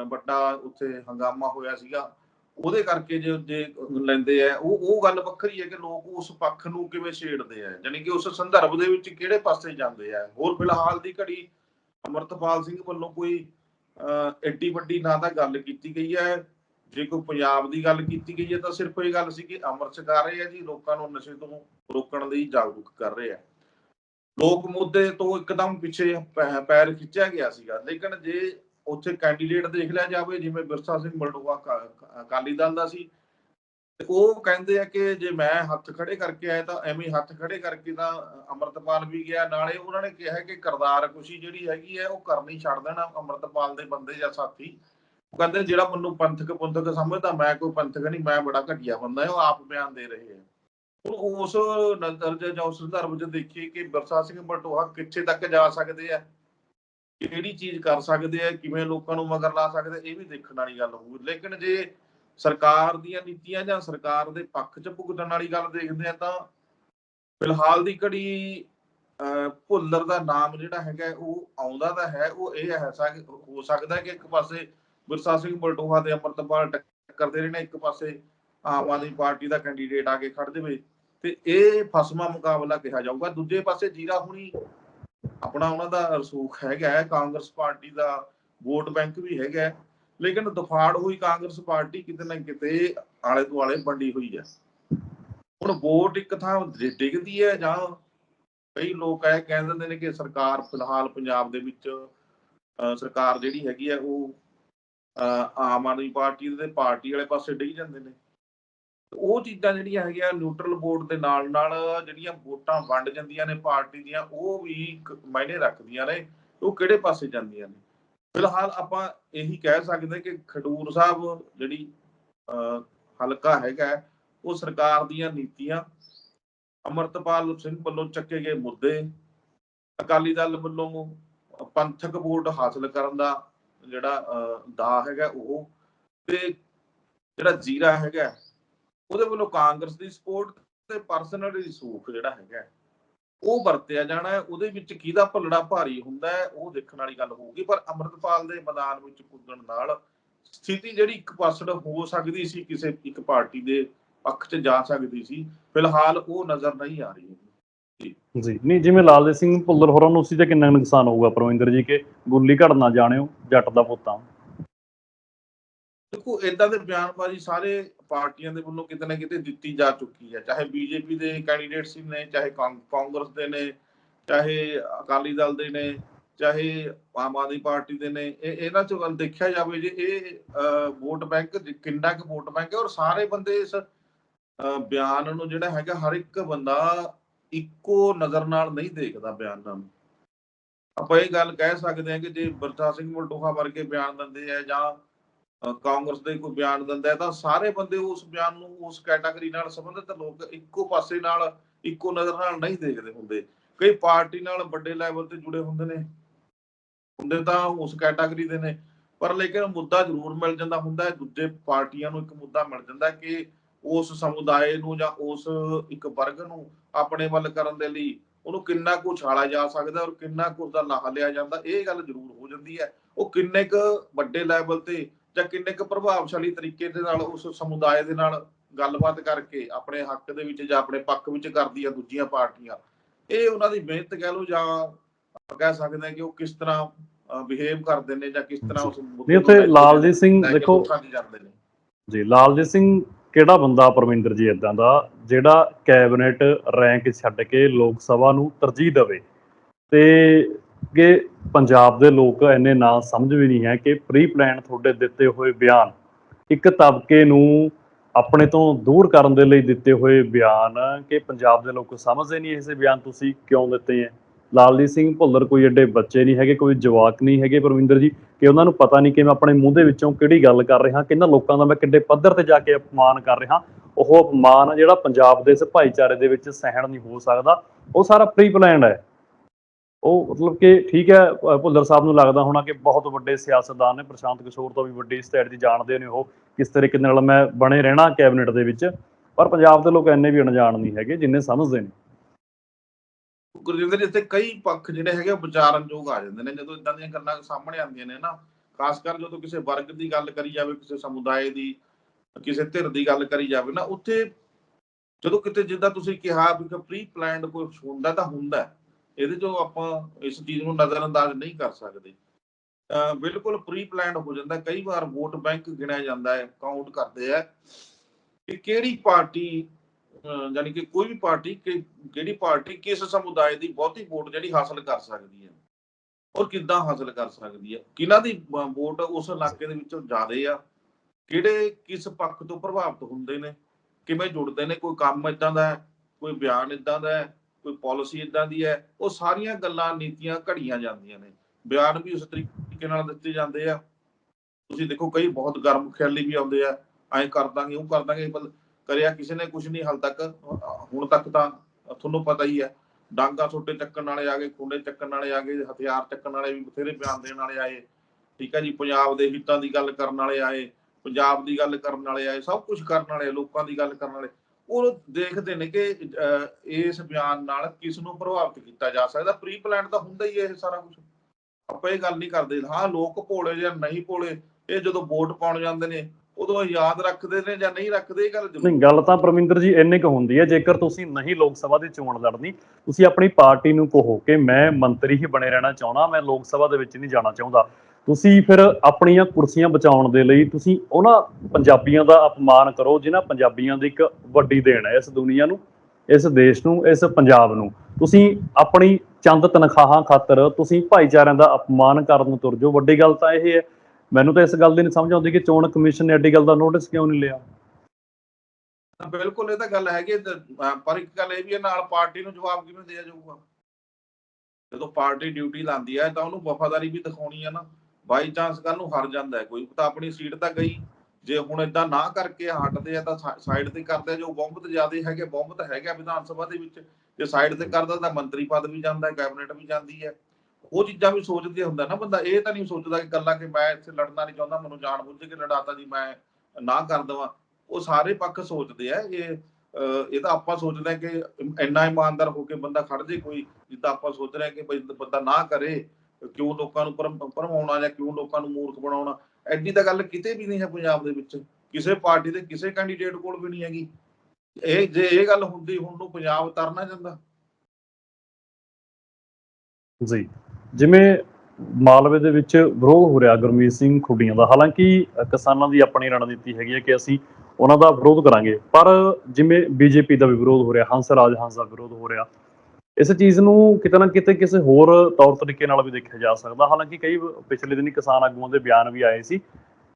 ਵੱਡਾ ਉੱਥੇ ਹੰਗਾਮਾ ਹੋਇਆ ਸੀਗਾ। ਉਹਦੇ ਕਰਕੇ ਜੇ ਜੇ ਲੈਂਦੇ ਆ ਉਹ ਉਹ ਗੱਲ ਵੱਖਰੀ ਹੈ ਕਿ ਲੋਕ ਉਸ ਪੱਖ ਨੂੰ ਕਿਵੇਂ ਛੇੜਦੇ ਆ। ਯਾਨੀ ਕਿ ਉਸ ਸੰਦਰਭ ਦੇ ਵਿੱਚ ਕਿਹੜੇ ਪਾਸੇ ਜਾਂਦੇ ਆ। ਹੋਰ ਫਿਲਹਾਲ ਦੀ ਘੜੀ ਅਮਰਤਪਾਲ ਸਿੰਘ ਵੱਲੋਂ ਕੋਈ ਅਹ, ਐਡੀ ਵੱਡੀ ਨਾ ਤਾਂ ਗੱਲ ਕੀਤੀ ਗਈ ਹੈ। ਜੇ ਕੋਈ ਪੰਜਾਬ ਦੀ ਗੱਲ ਕੀਤੀ ਗਈ ਹੈ ਤਾਂ ਸਿਰਫ ਇਹ ਗੱਲ ਸੀ ਕਿ ਅੰਮ੍ਰਿਤ ਛਕਾ ਰਹੇ ਆ ਜੀ ਲੋਕਾਂ ਨੂੰ ਨਸ਼ੇ ਤੋਂ ਰੋਕਣ ਲਈ ਜਾਗਰੂਕ ਕਰ ਰਹੇ ਆ। ਲੋਕ ਮੁੱਦੇ ਤੋਂ ਇੱਕਦਮ ਪਿੱਛੇ ਪੈਰ ਖਿੱਚਿਆ ਗਿਆ ਸੀਗਾ। ਲੇਕਿਨ ਜੇ ਉੱਥੇ ਕੈਂਡੀਡੇਟ ਦੇਖ ਲਿਆ ਜਾਵੇ, ਜਿਵੇਂ ਬਿਰਸਾ ਸਿੰਘ ਬਲਡੋਆ ਅਕਾਲੀ ਦਲ ਦਾ ਸੀ ਉਹ ਕਹਿੰਦੇ ਆ ਕਿ ਜੇ ਮੈਂ ਹੱਥ ਖੜੇ ਕਰਕੇ ਆਇਆ ਤਾਂ ਐਵੇਂ ਹੱਥ ਖੜੇ ਕਰਕੇ ਤਾਂ ਅਮਰਤਪਾਲ ਵੀ ਗਿਆ। ਨਾਲੇ ਉਹਨਾਂ ਨੇ ਕਿਹਾ ਕਿ ਕਰਦਾਰ ਕੁਸ਼ੀ ਜਿਹੜੀ ਹੈਗੀ ਹੈ ਉਹ ਕਰਨੀ ਛੱਡ ਦੇਣਾ ਅਮਰਤਪਾਲ ਦੇ ਬੰਦੇ ਜਾਂ ਸਾਥੀ। ਉਹ ਕਹਿੰਦੇ ਜਿਹੜਾ ਮੈਨੂੰ ਪੰਥਕ ਪੁੰਥਕ ਸਮਝਦਾ, ਮੈਂ ਕੋਈ ਪੰਥਕ ਨਹੀਂ, ਮੈਂ ਬੜਾ ਘਟੀਆ ਬੰਦਾ ਹੈ, ਉਹ ਆਪ ਬਿਆਨ ਦੇ ਰਹੇ ਹੈ ਹੁਣ ਉਸ ਨਜ਼ਰ 'ਚ ਜਾਂ ਉਸ ਸੰਦਰਭ 'ਚ ਦੇਖੀਏ ਕਿ ਬਿਰਸਾ ਸਿੰਘ ਬਲਟੋਹਾ ਕਿੱਥੇ ਤੱਕ ਜਾ ਸਕਦੇ ਆ? ਕਿਹੜੀ ਚੀਜ਼ ਕਰ ਸਕਦੇ ਆ? ਕਿਵੇਂ ਲੋਕਾਂ ਨੂੰ ਮਗਰ ਲਾ ਸਕਦੇ ਇਹ ਵੀ ਦੇਖਣ ਵਾਲੀ ਗੱਲ ਹੋਊ। ਲੇਕਿਨ ਜੇ ਸਰਕਾਰ ਦੀਆਂ ਨੀਤੀਆਂ ਜਾਂ ਸਰਕਾਰ ਦੇ ਪੱਖ 'ਚ ਭੁਗਤਣ ਵਾਲੀ ਗੱਲ ਦੇਖਦੇ ਆ ਤਾਂ ਫਿਲਹਾਲ ਦੀ ਘੜੀ ਅਹ, ਭੁੱਲਰ ਦਾ ਨਾਮ ਜਿਹੜਾ ਹੈਗਾ ਉਹ ਆਉਂਦਾ ਤਾਂ ਹੈ। ਉਹ ਇਹ ਹੈ ਹੋ ਸਕਦਾ ਕਿ ਇੱਕ ਪਾਸੇ ਬਿਰਸਾ ਸਿੰਘ ਬਲਟੋਹਾ ਤੇ ਅਮਰਤਪਾਲ ਟੱਕਰ ਰਹੇ ਨੇ ਇੱਕ ਪਾਸੇ ਆਮ ਆਦਮੀ ਪਾਰਟੀ ਦਾ ਕੈਂਡੀਡੇਟ ਆ ਕੇ ਖੜ ਦੇਵੇ ਤੇ ਇਹ ਫਸਮਾ ਮੁਕਾਬਲਾ ਕਿਹਾ ਜਾਊਗਾ। ਦੂਜੇ ਪਾਸੇ ਜੀਰਾ ਹੁਣੀ ਆਪਣਾ ਉਹਨਾਂ ਦਾ ਰਸੂਖ ਹੈਗਾ ਹੈ, ਕਾਂਗਰਸ ਪਾਰਟੀ ਦਾ ਵੋਟ ਬੈਂਕ ਵੀ ਹੈਗਾ ਲੇਕਿਨ ਦਫਾੜ ਹੋਈ ਕਾਂਗਰਸ ਪਾਰਟੀ ਕਿਤੇ ਨਾ ਕਿਤੇ ਆਲੇ ਦੁਆਲੇ ਵੰਡੀ ਹੋਈ ਹੈ। ਹੁਣ ਵੋਟ ਇੱਕ ਥਾਂ ਡਿੱਗਦੀ ਹੈ ਜਾਂ ਕਈ ਲੋਕ ਇਹ ਕਹਿ ਦਿੰਦੇ ਨੇ ਕਿ ਸਰਕਾਰ ਫਿਲਹਾਲ ਪੰਜਾਬ ਦੇ ਵਿੱਚ ਸਰਕਾਰ ਜਿਹੜੀ ਹੈਗੀ ਹੈ ਉਹ ਅਹ, ਆਮ ਆਦਮੀ ਪਾਰਟੀ ਦੇ ਪਾਰਟੀ ਵਾਲੇ ਪਾਸੇ ਡਿੱਗ ਜਾਂਦੇ ਨੇ। ਉਹ ਚੀਜ਼ਾਂ ਜਿਹੜੀਆਂ ਹੈਗੀਆਂ ਨਿਊਟਰਲ ਵੋਟ ਦੇ ਨਾਲ ਨਾਲ ਜਿਹੜੀਆਂ ਵੋਟਾਂ ਵੰਡ ਜਾਂਦੀਆਂ ਨੇ ਪਾਰਟੀ ਦੀਆਂ ਉਹ ਵੀ ਮਾਇਨੇ ਰੱਖਦੀਆਂ ਨੇ ਉਹ ਕਿਹੜੇ ਪਾਸੇ ਜਾਂਦੀਆਂ ਨੇ? ਫਿਲਹਾਲ ਆਪਾਂ ਇਹੀ ਕਹਿ ਸਕਦੇ ਕਿ ਖਡੂਰ ਸਾਹਿਬ ਜਿਹੜੀ ਹਲਕਾ ਹੈਗਾ ਉਹ ਸਰਕਾਰ ਦੀਆਂ ਨੀਤੀਆਂ ਅਮਰਤਪਾਲ ਸਿੰਘ ਵੱਲੋਂ ਚੱਕੇ ਗਏ ਮੁੱਦੇ ਅਕਾਲੀ ਦਲ ਵੱਲੋਂ ਪੰਥਕ ਵੋਟ ਹਾਸਲ ਕਰਨ ਦਾ ਜਿਹੜਾ ਅਹ, ਦਾ ਹੈਗਾ ਉਹ ਤੇ ਜਿਹੜਾ ਜ਼ੀਰਾ ਹੈਗਾ ਉਹਦੇ ਵੱਲੋਂ ਕਾਂਗਰਸ ਦੀ ਸਪੋਰਟ ਤੇ ਪਰਸਨਲ ਰਿਸੂਖ ਜਿਹੜਾ ਹੈਗਾ ਉਹ ਵਰਤਿਆ ਜਾਣਾ ਹੈ, ਉਹਦੇ ਵਿੱਚ ਕਿਹਦਾ ਪਲੜਾ ਭਾਰੀ ਹੁੰਦਾ ਹੈ, ਉਹ ਦੇਖਣ ਵਾਲੀ ਗੱਲ ਹੋਊਗੀ, ਪਰ ਅਮਰਤਪਾਲ ਦੇ ਮੈਦਾਨ ਵਿੱਚ ਕੁੱਦਣ ਨਾਲ ਸਥਿਤੀ ਜਿਹੜੀ ਇੱਕ ਪਾਸੜ ਹੋ ਸਕਦੀ ਸੀ, ਕਿਸੇ ਇੱਕ ਪਾਰਟੀ ਦੇ ਪੱਖ 'ਚ ਜਾ ਸਕਦੀ ਸੀ, ਫਿਲਹਾਲ ਉਹ ਨਜ਼ਰ ਨਹੀਂ ਆ ਰਹੀ ਹੈ ਜੀ, ਨਹੀਂ, ਜਿਵੇਂ ਲਾਲਜੀਤ ਸਿੰਘ ਭੁੱਲਰ ਹੋਰਾਂ ਨੂੰ ਉਸੀ ਤੇ ਕਿੰਨਾ ਨੁਕਸਾਨ ਹੋਊਗਾ ਪਰਵਿੰਦਰ ਜੀ, ਕੇ ਗੁੱਲੀ ਘੜ ਨਾ ਜਾਣਿਓ, ਜੱਟ ਦਾ ਪੁੱਤਾਂ ਦੇਖੋ ਇਦਾਂ ਦੇ ਬਿਆਨਬਾਜ਼ੀ ਸਾਰੇ ਪਾਰਟੀਆਂ ਦੇ ਵੱਲੋਂ ਕਿਤੇ ਨਾ ਕਿਤੇ ਦਿੱਤੀ ਜਾ ਚੁੱਕੀ ਹੈ। ਚਾਹੇ ਬੀਜੇਪੀ ਦੇ ਕੈਂਡੀਡੇਟਸ ਨੇ, ਚਾਹੇ ਕਾਂਗਰਸ ਦੇ ਨੇ, ਚਾਹੇ ਅਕਾਲੀ ਦਲ ਦੇ ਨੇ, ਚਾਹੇ ਆਮ ਆਦਮੀ ਪਾਰਟੀ ਦੇ ਨੇ। ਇਹ, ਇਹਨਾਂ ਚ ਵੱਲ ਦੇਖਿਆ ਜਾਵੇ ਜੇ ਇਹ ਵੋਟ ਬੈਂਕ ਕਿੰਨਾ ਕੁ ਵੋਟ ਬੈਂਕ ਹੈ ਔਰ ਸਾਰੇ ਬੰਦੇ ਇਸ ਬਿਆਨ ਨੂੰ ਜਿਹੜਾ ਹੈਗਾ ਹਰ ਇੱਕ ਬੰਦਾ ਇੱਕੋ ਨਜ਼ਰ ਨਾਲ ਨਹੀਂ ਦੇਖਦਾ ਬਿਆਨਾਂ ਨੂੰ। ਆਪਾਂ ਇਹ ਗੱਲ ਕਹਿ ਸਕਦੇ ਹਾਂ ਕਿ ਜੇ ਬਰਤਾ ਸਿੰਘ ਮਲਟੋਹਾ ਵਰਗੇ ਬਿਆਨ ਦਿੰਦੇ ਆ ਜਾਂ ਕਾਂਗਰਸ ਦੇ ਕੋਈ ਬਿਆਨ ਦਿੰਦਾ ਹੈ, ਤਾਂ ਸਾਰੇ ਬੰਦੇ ਉਸ ਬਿਆਨ ਨੂੰ ਉਸ ਕੈਟਾਗਰੀ ਨਾਲ ਸੰਬੰਧਿਤ ਲੋਕ ਇੱਕੋ ਪਾਸੇ ਨਾਲ, ਇੱਕੋ ਨਜ਼ਰ ਨਾਲ ਨਹੀਂ ਦੇਖਦੇ ਹੁੰਦੇ। ਕਈ ਪਾਰਟੀ ਨਾਲ ਵੱਡੇ ਲੈਵਲ ਤੇ ਜੁੜੇ ਹੁੰਦੇ ਨੇ। ਹੁੰਦੇ ਤਾਂ ਉਸ ਕੈਟਾਗਰੀ ਦੇ ਨੇ, ਪਰ ਲੇਕਿਨ ਮੁੱਦਾ ਜ਼ਰੂਰ ਮਿਲ ਜਾਂਦਾ ਹੁੰਦਾ ਹੈ, ਦੂਜੇ ਪਾਰਟੀਆਂ ਨੂੰ ਇੱਕ ਮੁੱਦਾ ਮਿਲ ਜਾਂਦਾ ਕਿ ਉਸ ਸਮੁਦਾਇ ਨੂੰ ਜਾਂ ਉਸ ਇੱਕ ਵਰਗ ਨੂੰ ਆਪਣੇ ਵੱਲ ਕਰਨ ਦੇ ਲਈ ਉਹਨੂੰ ਕਿੰਨਾ ਕੁ ਛਾਲਾ ਜਾ ਸਕਦਾ ਔਰ ਕਿੰਨਾ ਕੁ ਉਹਦਾ ਲਾਹਾ ਲਿਆ ਜਾਂਦਾ, ਇਹ ਗੱਲ ਜ਼ਰੂਰ ਹੋ ਜਾਂਦੀ ਹੈ। ਉਹ ਕਿੰਨੇ ਕੁ ਵੱਡੇ ਲੈਵਲ ਤੇ ਜਾਂ ਕਿੰਨੇ ਕੁ ਪ੍ਰਭਾਵਸ਼ਾਲੀ ਤਰੀਕੇ ਦੇ ਨਾਲ ਉਸ ਸਮੁਦਾਇ ਦੇ ਨਾਲ ਗੱਲਬਾਤ ਕਰਕੇ ਆਪਣੇ ਹੱਕ ਦੇ ਵਿੱਚ ਜਾਂ ਆਪਣੇ ਪੱਖ ਵਿੱਚ ਕਰਦੀਆਂ ਦੂਜੀਆਂ ਪਾਰਟੀਆਂ ਇਹ ਉਹਨਾਂ ਦੀ ਮਿਹਨਤ ਕਹਿ ਲਓ ਜਾਂ ਕਹਿ ਸਕਦੇ ਹਾਂ ਕਿ ਉਹ ਕਿਸ ਤਰ੍ਹਾਂ ਬਿਹੇਵ ਕਰਦੇ ਨੇ ਜਾਂ ਕਿਸ ਤਰ੍ਹਾਂ ਉਸ ਮੁੱਦੇ ਨੂੰ ਉੱਥੇ ਲਾਲਜੀਤ ਸਿੰਘ ਦੇਖੋ ਜੀ ਲਾਲਜੀਤ ਸਿੰਘ ਕਿਹੜਾ ਬੰਦਾ ਪਰਮਿੰਦਰ ਜੀ ਇਦਾਂ ਦਾ ਜਿਹੜਾ ਕੈਬਨਿਟ ਰੈਂਕ ਛੱਡ ਕੇ ਲੋਕ ਸਭਾ ਨੂੰ ਤਰਜੀਹ ਦੇਵੇ? ਤੇ ਕਿ ਪੰਜਾਬ ਦੇ ਲੋਕ ਇੰਨੇ ਨਾ ਸਮਝ ਵੀ ਨਹੀਂ ਹੈ ਕਿ ਪ੍ਰੀ ਪਲਾਨ ਤੁਹਾਡੇ ਦਿੱਤੇ ਹੋਏ ਬਿਆਨ ਇੱਕ ਤਬਕੇ ਨੂੰ ਆਪਣੇ ਤੋਂ ਦੂਰ ਕਰਨ ਦੇ ਲਈ ਦਿੱਤੇ ਹੋਏ ਬਿਆਨ ਕਿ ਪੰਜਾਬ ਦੇ ਲੋਕ ਸਮਝਦੇ ਨਹੀਂ ਇਸੇ ਬਿਆਨ ਤੁਸੀਂ ਕਿਉਂ ਦਿੱਤੇ ਹੈ? ਲਾਲਜੀਤ ਸਿੰਘ ਭੁੱਲਰ ਕੋਈ ਐਡੇ ਬੱਚੇ ਨਹੀਂ ਹੈਗੇ, ਕੋਈ ਜਵਾਕ ਨਹੀਂ ਹੈਗੇ ਪਰਵਿੰਦਰ ਜੀ, ਕਿ ਉਹਨਾਂ ਨੂੰ ਪਤਾ ਨਹੀਂ ਕਿ ਮੈਂ ਆਪਣੇ ਮੂੰਹ ਦੇ ਵਿੱਚੋਂ ਕਿਹੜੀ ਗੱਲ ਕਰ ਰਿਹਾ, ਕਿੰਨਾ ਲੋਕਾਂ ਦਾ ਮੈਂ ਕਿੱਡੇ ਪੱਧਰ ਤੇ ਜਾ ਕੇ ਅਪਮਾਨ ਕਰ ਰਿਹਾ, ਉਹ ਅਪਮਾਨ ਜਿਹੜਾ ਪੰਜਾਬ ਦੇ ਇਸ ਭਾਈਚਾਰੇ ਦੇ ਵਿੱਚ ਸਹਿਣ ਨਹੀਂ ਹੋ ਸਕਦਾ, ਉਹ ਸਾਰਾ ਪ੍ਰੀ ਪਲਾਨਡ ਹੈ। ਉਹ ਮਤਲਬ ਕਿ ਠੀਕ ਹੈ ਭੁੱਲਰ ਸਾਹਿਬ ਨੂੰ ਲੱਗਦਾ ਹੋਣਾ ਕਿ ਬਹੁਤ ਵੱਡੇ ਸਿਆਸਤਦਾਨ ਨੇ, ਪ੍ਰਸ਼ਾਂਤ ਕਿਸ਼ੋਰ ਤੋਂ ਵੀ ਵੱਡੀ ਸਟੇਟ ਦੀ ਜਾਣਦੇ ਨੇ ਉਹ, ਕਿਸ ਤਰੀਕੇ ਨਾਲ ਮੈਂ ਬਣੇ ਰਹਿਣਾ ਕੈਬਨਿਟ ਦੇ ਵਿੱਚ, ਪਰ ਪੰਜਾਬ ਦੇ ਲੋਕ ਇੰਨੇ ਵੀ ਅਣਜਾਣ ਨਹੀਂ ਹੈਗੇ ਜਿੰਨੇ ਸਮਝਦੇ ਨੇ। ਗੁਰਜਿੰਦਰ ਜੀ ਇੱਥੇ ਕਈ ਪੱਖ ਜਿਹੜੇ ਹੈਗੇ ਉਹ ਵਿਚਾਰਨਯੋਗ ਆ ਜਾਂਦੇ ਨੇ, ਜਦੋਂ ਇਦਾਂ ਦੀਆਂ ਗੱਲਾਂ ਸਾਹਮਣੇ ਆਉਂਦੀਆਂ ਨੇ ਨਾ, ਖਾਸ ਕਰ ਜਦੋਂ ਕਿਸੇ ਵਰਗ ਦੀ ਗੱਲ ਕਰੀ ਜਾਵੇ, ਕਿਸੇ ਸਮੁਦਾਇ ਦੀ, ਕਿਸੇ ਧਿਰ ਦੀ ਗੱਲ ਕਰੀ ਜਾਵੇ ਨਾ, ਉੱਥੇ ਜਦੋਂ ਕਿਤੇ ਜਿੱਦਾਂ ਤੁਸੀਂ ਕਿਹਾ ਵੀ ਪ੍ਰੀ ਪਲਾਨਡ ਕੋਈ ਹੁੰਦਾ ਤਾਂ ਹੁੰਦਾ ਇਹਦੇ ਜੋ ਆਪਾਂ ਇਸ ਚੀਜ਼ ਨੂੰ ਨਜ਼ਰਅੰਦਾਜ਼ ਨਹੀਂ ਕਰ ਸਕਦੇ। ਬਿਲਕੁਲ ਪ੍ਰੀ ਪਲਾਨਡ ਹੋ ਜਾਂਦਾ ਕਈ ਵਾਰ ਵੋਟ ਬੈਂਕ ਗਿਣਿਆ ਜਾਂਦਾ ਹੈ ਕਾਊਂਟ ਕਰਦੇ ਆ ਕਿ ਕਿਹੜੀ ਪਾਰਟੀ, ਅਹ ਯਾਨੀ ਕਿ ਕੋਈ ਵੀ ਪਾਰਟੀ ਕਿਹੜੀ ਪਾਰਟੀ ਕਿਸ ਸਮੁਦਾਇ ਦੀ ਬਹੁਤੀ ਵੋਟ ਜਿਹੜੀ ਹਾਸਲ ਕਰ ਸਕਦੀ ਹੈ। ਔਰ ਕਿੱਦਾਂ ਹਾਸਲ ਕਰ ਸਕਦੀ ਹੈ। ਕਿਹਨਾਂ ਦੀ ਵੋਟ ਉਸ ਇਲਾਕੇ ਦੇ ਵਿੱਚੋਂ ਜ਼ਿਆਦੇ ਆ? ਕਿਹੜੇ ਕਿਸ ਪੱਖ ਤੋਂ ਪ੍ਰਭਾਵਿਤ ਹੁੰਦੇ ਨੇ? ਕਿਵੇਂ ਜੁੜਦੇ ਨੇ? ਕੋਈ ਕੰਮ ਇਦਾਂ ਦਾ ਕੋਈ ਬਿਆਨ ਇਦਾਂ ਦਾ ਹੈ ਕੋਈ ਪਾਲਿਸੀ ਇਦਾਂ ਦੀ ਹੈ, ਉਹ ਸਾਰੀਆਂ ਗੱਲਾਂ, ਨੀਤੀਆਂ ਘੜੀਆਂ ਜਾਂਦੀਆਂ ਨੇ। ਬਿਆਨ ਵੀ ਉਸ ਤਰੀਕੇ ਨਾਲ ਦਿੱਤੇ ਜਾਂਦੇ ਆ। ਤੁਸੀਂ ਦੇਖੋ, ਕਈ ਬਹੁਤ ਗਰਮ ਖਿਆਲੀ ਵੀ ਆਉਂਦੇ ਆ। ਐਂ ਕਰ ਦਾਂਗੇ ਉਹ ਕਰ ਦਾਂਗੇ ਕਰਿਆ ਕਿਸੇ ਨੇ ਕੁਝ ਨਹੀਂ, ਹਾਲ ਤੱਕ। ਹੁਣ ਤੱਕ ਤਾਂ ਤੁਹਾਨੂੰ ਪਤਾ ਹੀ ਹੈ। ਡਾਂਗਾ ਛੋਟੇ ਚੱਕਣ ਵਾਲੇ ਆ ਗਏ ਖੁੰਡੇ ਚੱਕਣ ਵਾਲੇ ਆ ਗਏ, ਹਥਿਆਰ ਚੱਕਣ ਵਾਲੇ ਵੀ ਬਥੇਰੇ ਬਿਆਨ ਦੇਣ ਵਾਲੇ ਆਏ। ਠੀਕ ਹੈ ਜੀ, ਪੰਜਾਬ ਦੇ ਹਿੱਤਾਂ ਦੀ ਗੱਲ ਕਰਨ ਵਾਲੇ ਆਏ, ਪੰਜਾਬ ਦੀ ਗੱਲ ਕਰਨ ਵਾਲੇ ਆਏ, ਸਭ ਕੁਝ ਕਰਨ ਵਾਲੇ ਲੋਕਾਂ ਦੀ ਗੱਲ ਕਰਨ ਵਾਲੇ। ਉਹ ਦੇਖਦੇ ਨੇ ਕਿ ਇਸ ਬਿਆਨ ਨਾਲ ਕਿਸ ਨੂੰ ਪ੍ਰਭਾਵਿਤ ਕੀਤਾ ਜਾ ਸਕਦਾ। ਪ੍ਰੀ ਪਲਾਨ ਤਾਂ ਹੁੰਦਾ ਹੀ ਇਹ ਸਾਰਾ ਕੁਝ ਆਪਾਂ ਇਹ ਗੱਲ ਨਹੀਂ ਕਰਦੇ। ਹਾਂ, ਲੋਕ ਭੋਲੇ ਜਾਂ ਨਹੀਂ ਭੋਲੇ, ਇਹ ਜਦੋਂ ਵੋਟ ਪਾਉਣ ਜਾਂਦੇ ਨੇ, ਉਦੋਂ ਯਾਦ ਰੱਖਦੇ ਨੇ ਜਾਂ ਨਹੀਂ ਰੱਖਦੇ, ਇਹ ਗੱਲ ਜ਼ਰੂਰ ਨਹੀਂ, ਗੱਲ ਤਾਂ ਪਰਮਿੰਦਰ ਜੀ ਇੰਨੇ ਕੁ ਹੁੰਦੀ ਹੈ, ਜੇਕਰ ਤੁਸੀਂ ਨਹੀਂ ਲੋਕ ਸਭਾ ਦੀ ਚੋਣ ਲੜਨੀ, ਤੁਸੀਂ ਆਪਣੀ ਪਾਰਟੀ ਨੂੰ ਕਹੋ ਕਿ ਮੈਂ ਮੰਤਰੀ ਹੀ ਬਣੇ ਰਹਿਣਾ ਚਾਹੁੰਦਾ, ਮੈਂ ਲੋਕ ਸਭਾ ਦੇ ਵਿੱਚ ਨਹੀਂ ਜਾਣਾ ਚਾਹੁੰਦਾ। ਤੁਸੀਂ ਫਿਰ ਆਪਣੀਆਂ ਕੁਰਸੀਆਂ ਬਚਾਉਣ ਦੇ ਲਈ ਤੁਸੀਂ ਉਹਨਾਂ ਪੰਜਾਬੀਆਂ ਦਾ ਅਪਮਾਨ ਕਰੋ, ਜਿਨ੍ਹਾਂ ਪੰਜਾਬੀਆਂ ਦੀ ਇੱਕ ਵੱਡੀ ਦੇਣ ਹੈ ਇਸ ਦੁਨੀਆ ਨੂੰ, ਇਸ ਦੇਸ਼ ਨੂੰ, ਇਸ ਪੰਜਾਬ ਨੂੰ। ਤੁਸੀਂ ਆਪਣੀ ਚੰਦ ਤਨਖਾਹਾਂ ਖਾਤਰ ਤੁਸੀਂ ਭਾਈਚਾਰਿਆਂ ਦਾ ਅਪਮਾਨ ਕਰਨ ਤੁਰ ਜਾਓ। ਵੱਡੀ ਗੱਲ ਤਾਂ ਇਹ ਹੈ, ਮੈਨੂੰ ਤਾਂ ਇਸ ਗੱਲ ਦੀ ਨਹੀਂ ਸਮਝ ਆਉਂਦੀ ਕਿ ਚੋਣ ਕਮਿਸ਼ਨ ਨੇ ਐਡੀ ਗੱਲ ਦਾ ਨੋਟਿਸ ਕਿਉਂ ਨਹੀਂ ਲਿਆ? ਬਿਲਕੁਲ, ਇਹ ਤਾਂ ਗੱਲ ਹੈਗੀ ਪਰ ਇੱਕ ਗੱਲ ਇਹ ਵੀ ਹੈ, ਨਾਲ ਪਾਰਟੀ ਨੂੰ ਜਵਾਬ ਕਿਵੇਂ ਦਿਆ ਜਾਊਗਾ? ਜਦੋਂ ਪਾਰਟੀ ਡਿਊਟੀ ਲਾਉਂਦੀ ਹੈ, ਤਾਂ ਉਹਨੂੰ ਵਫਾਦਾਰੀ ਵੀ ਦਿਖਾਉਣੀ ਹੈ ਨਾ। ਬਾਈ ਚਾਂਸ ਕੱਲ ਨੂੰ ਹਾਰ ਜਾਂਦਾ ਕੋਈ ਤਾਂ ਆਪਣੀ ਸੀਟ ਤਾਂ ਗਈ। ਜੇ ਹੁਣ ਇਦਾਂ ਨਾ ਕਰਕੇ ਹਟਦੇ ਆ ਤਾਂ ਸਾਈਡ ਤੇ ਕਰਦੇ ਜੋ ਬਹੁਮਤ ਜ਼ਿਆਦੇ ਹੈਗੇ, ਬਹੁਮਤ ਹੈਗਾ ਵਿਧਾਨ ਸਭਾ ਦੇ ਵਿੱਚ। ਜੇ ਸਾਈਡ ਤੇ ਕਰਦਾ ਤਾਂ ਮੰਤਰੀ ਪਦ ਵੀ ਜਾਂਦਾ ਕੈਬਨਿਟ ਵੀ ਜਾਂਦੀ ਹੈ। ਉਹ ਚੀਜ਼ਾਂ ਵੀ ਸੋਚਦੇ ਹੁੰਦਾ ਨਾ ਬੰਦਾ। ਇਹ ਤਾਂ ਨਹੀਂ ਸੋਚਦਾ ਕਿ ਕੱਲਾ ਕਿ ਮੈਂ ਇੱਥੇ ਲੜਨਾ ਨਹੀਂ ਚਾਹੁੰਦਾ। ਮੈਨੂੰ ਜਾਣ ਬੁੱਝ ਕੇ ਲੜਾਤਾ ਜੀ, ਮੈਂ ਨਾ ਕਰ ਦਵਾਂ। ਉਹ ਸਾਰੇ ਪੱਖ ਸੋਚਦੇ ਆ। ਇਹ ਇਹ ਤਾਂ ਆਪਾਂ ਸੋਚਦੇ ਆ ਕਿ ਇੰਨਾ ਇਮਾਨਦਾਰ ਹੋ ਕੇ ਬੰਦਾ ਖੜ ਜੇ ਕੋਈ। ਜਿੱਦਾਂ ਆਪਾਂ ਸੋਚ ਰਹੇ ਕਿ ਬੰਦਾ ਨਾ ਕਰੇ। ਕਿਉਂ ਲੋਕਾਂ ਨੂੰ ਭਰਮ, ਭਰਮਾਉਣਾ ਜਾਂ ਕਿਉਂ ਲੋਕਾਂ ਨੂੰ ਮੂਰਖ ਬਣਾਉਣਾ? ਐਡੀ ਤਾਂ ਗੱਲ ਕਿਤੇ ਵੀ ਨਹੀਂ ਹੈ ਪੰਜਾਬ ਦੇ ਵਿੱਚ। ਕਿਸੇ ਪਾਰਟੀ ਦੇ ਕਿਸੇ ਕੈਂਡੀਡੇਟ ਕੋਲ ਵੀ ਨਹੀਂ ਹੈਗੀ। ਇਹ, ਜੇ ਇਹ ਗੱਲ ਹੁੰਦੀ, ਹੁਣ ਨੂੰ ਪੰਜਾਬ ਤਰਨਾ ਜਾਂਦਾ। ਜੀ। ਜਿਵੇਂ ਮਾਲਵੇ ਦੇ ਵਿੱਚ ਵਿਰੋਧ ਹੋ ਰਿਹਾ ਗੁਰਮੀਤ ਸਿੰਘ ਖੁੱਡੀਆਂ ਦਾ। ਹਾਲਾਂਕਿ ਕਿਸਾਨਾਂ ਦੀ ਆਪਣੀ ਰਣਨੀਤੀ ਹੈਗੀ ਹੈ ਕਿ ਅਸੀਂ ਉਹਨਾਂ ਦਾ ਵਿਰੋਧ ਕਰਾਂਗੇ। ਪਰ ਜਿਵੇਂ ਬੀਜੇਪੀ ਦਾ ਵੀ ਵਿਰੋਧ ਹੋ ਰਿਹਾ, ਹੰਸ ਰਾਜ ਹੰਸ ਦਾ ਵਿਰੋਧ ਹੋ ਰਿਹਾ। ਇਸ ਚੀਜ਼ ਨੂੰ ਕਿਤੇ ਨਾ ਕਿਤੇ ਕਿਸੇ ਹੋਰ ਤੌਰ ਤਰੀਕੇ ਨਾਲ ਵੀ ਦੇਖਿਆ ਜਾ ਸਕਦਾ। ਹਾਲਾਂਕਿ ਕਈ ਪਿਛਲੇ ਦਿਨੀ ਕਿਸਾਨ ਆਗੂਆਂ ਦੇ ਬਿਆਨ ਵੀ ਆਏ ਸੀ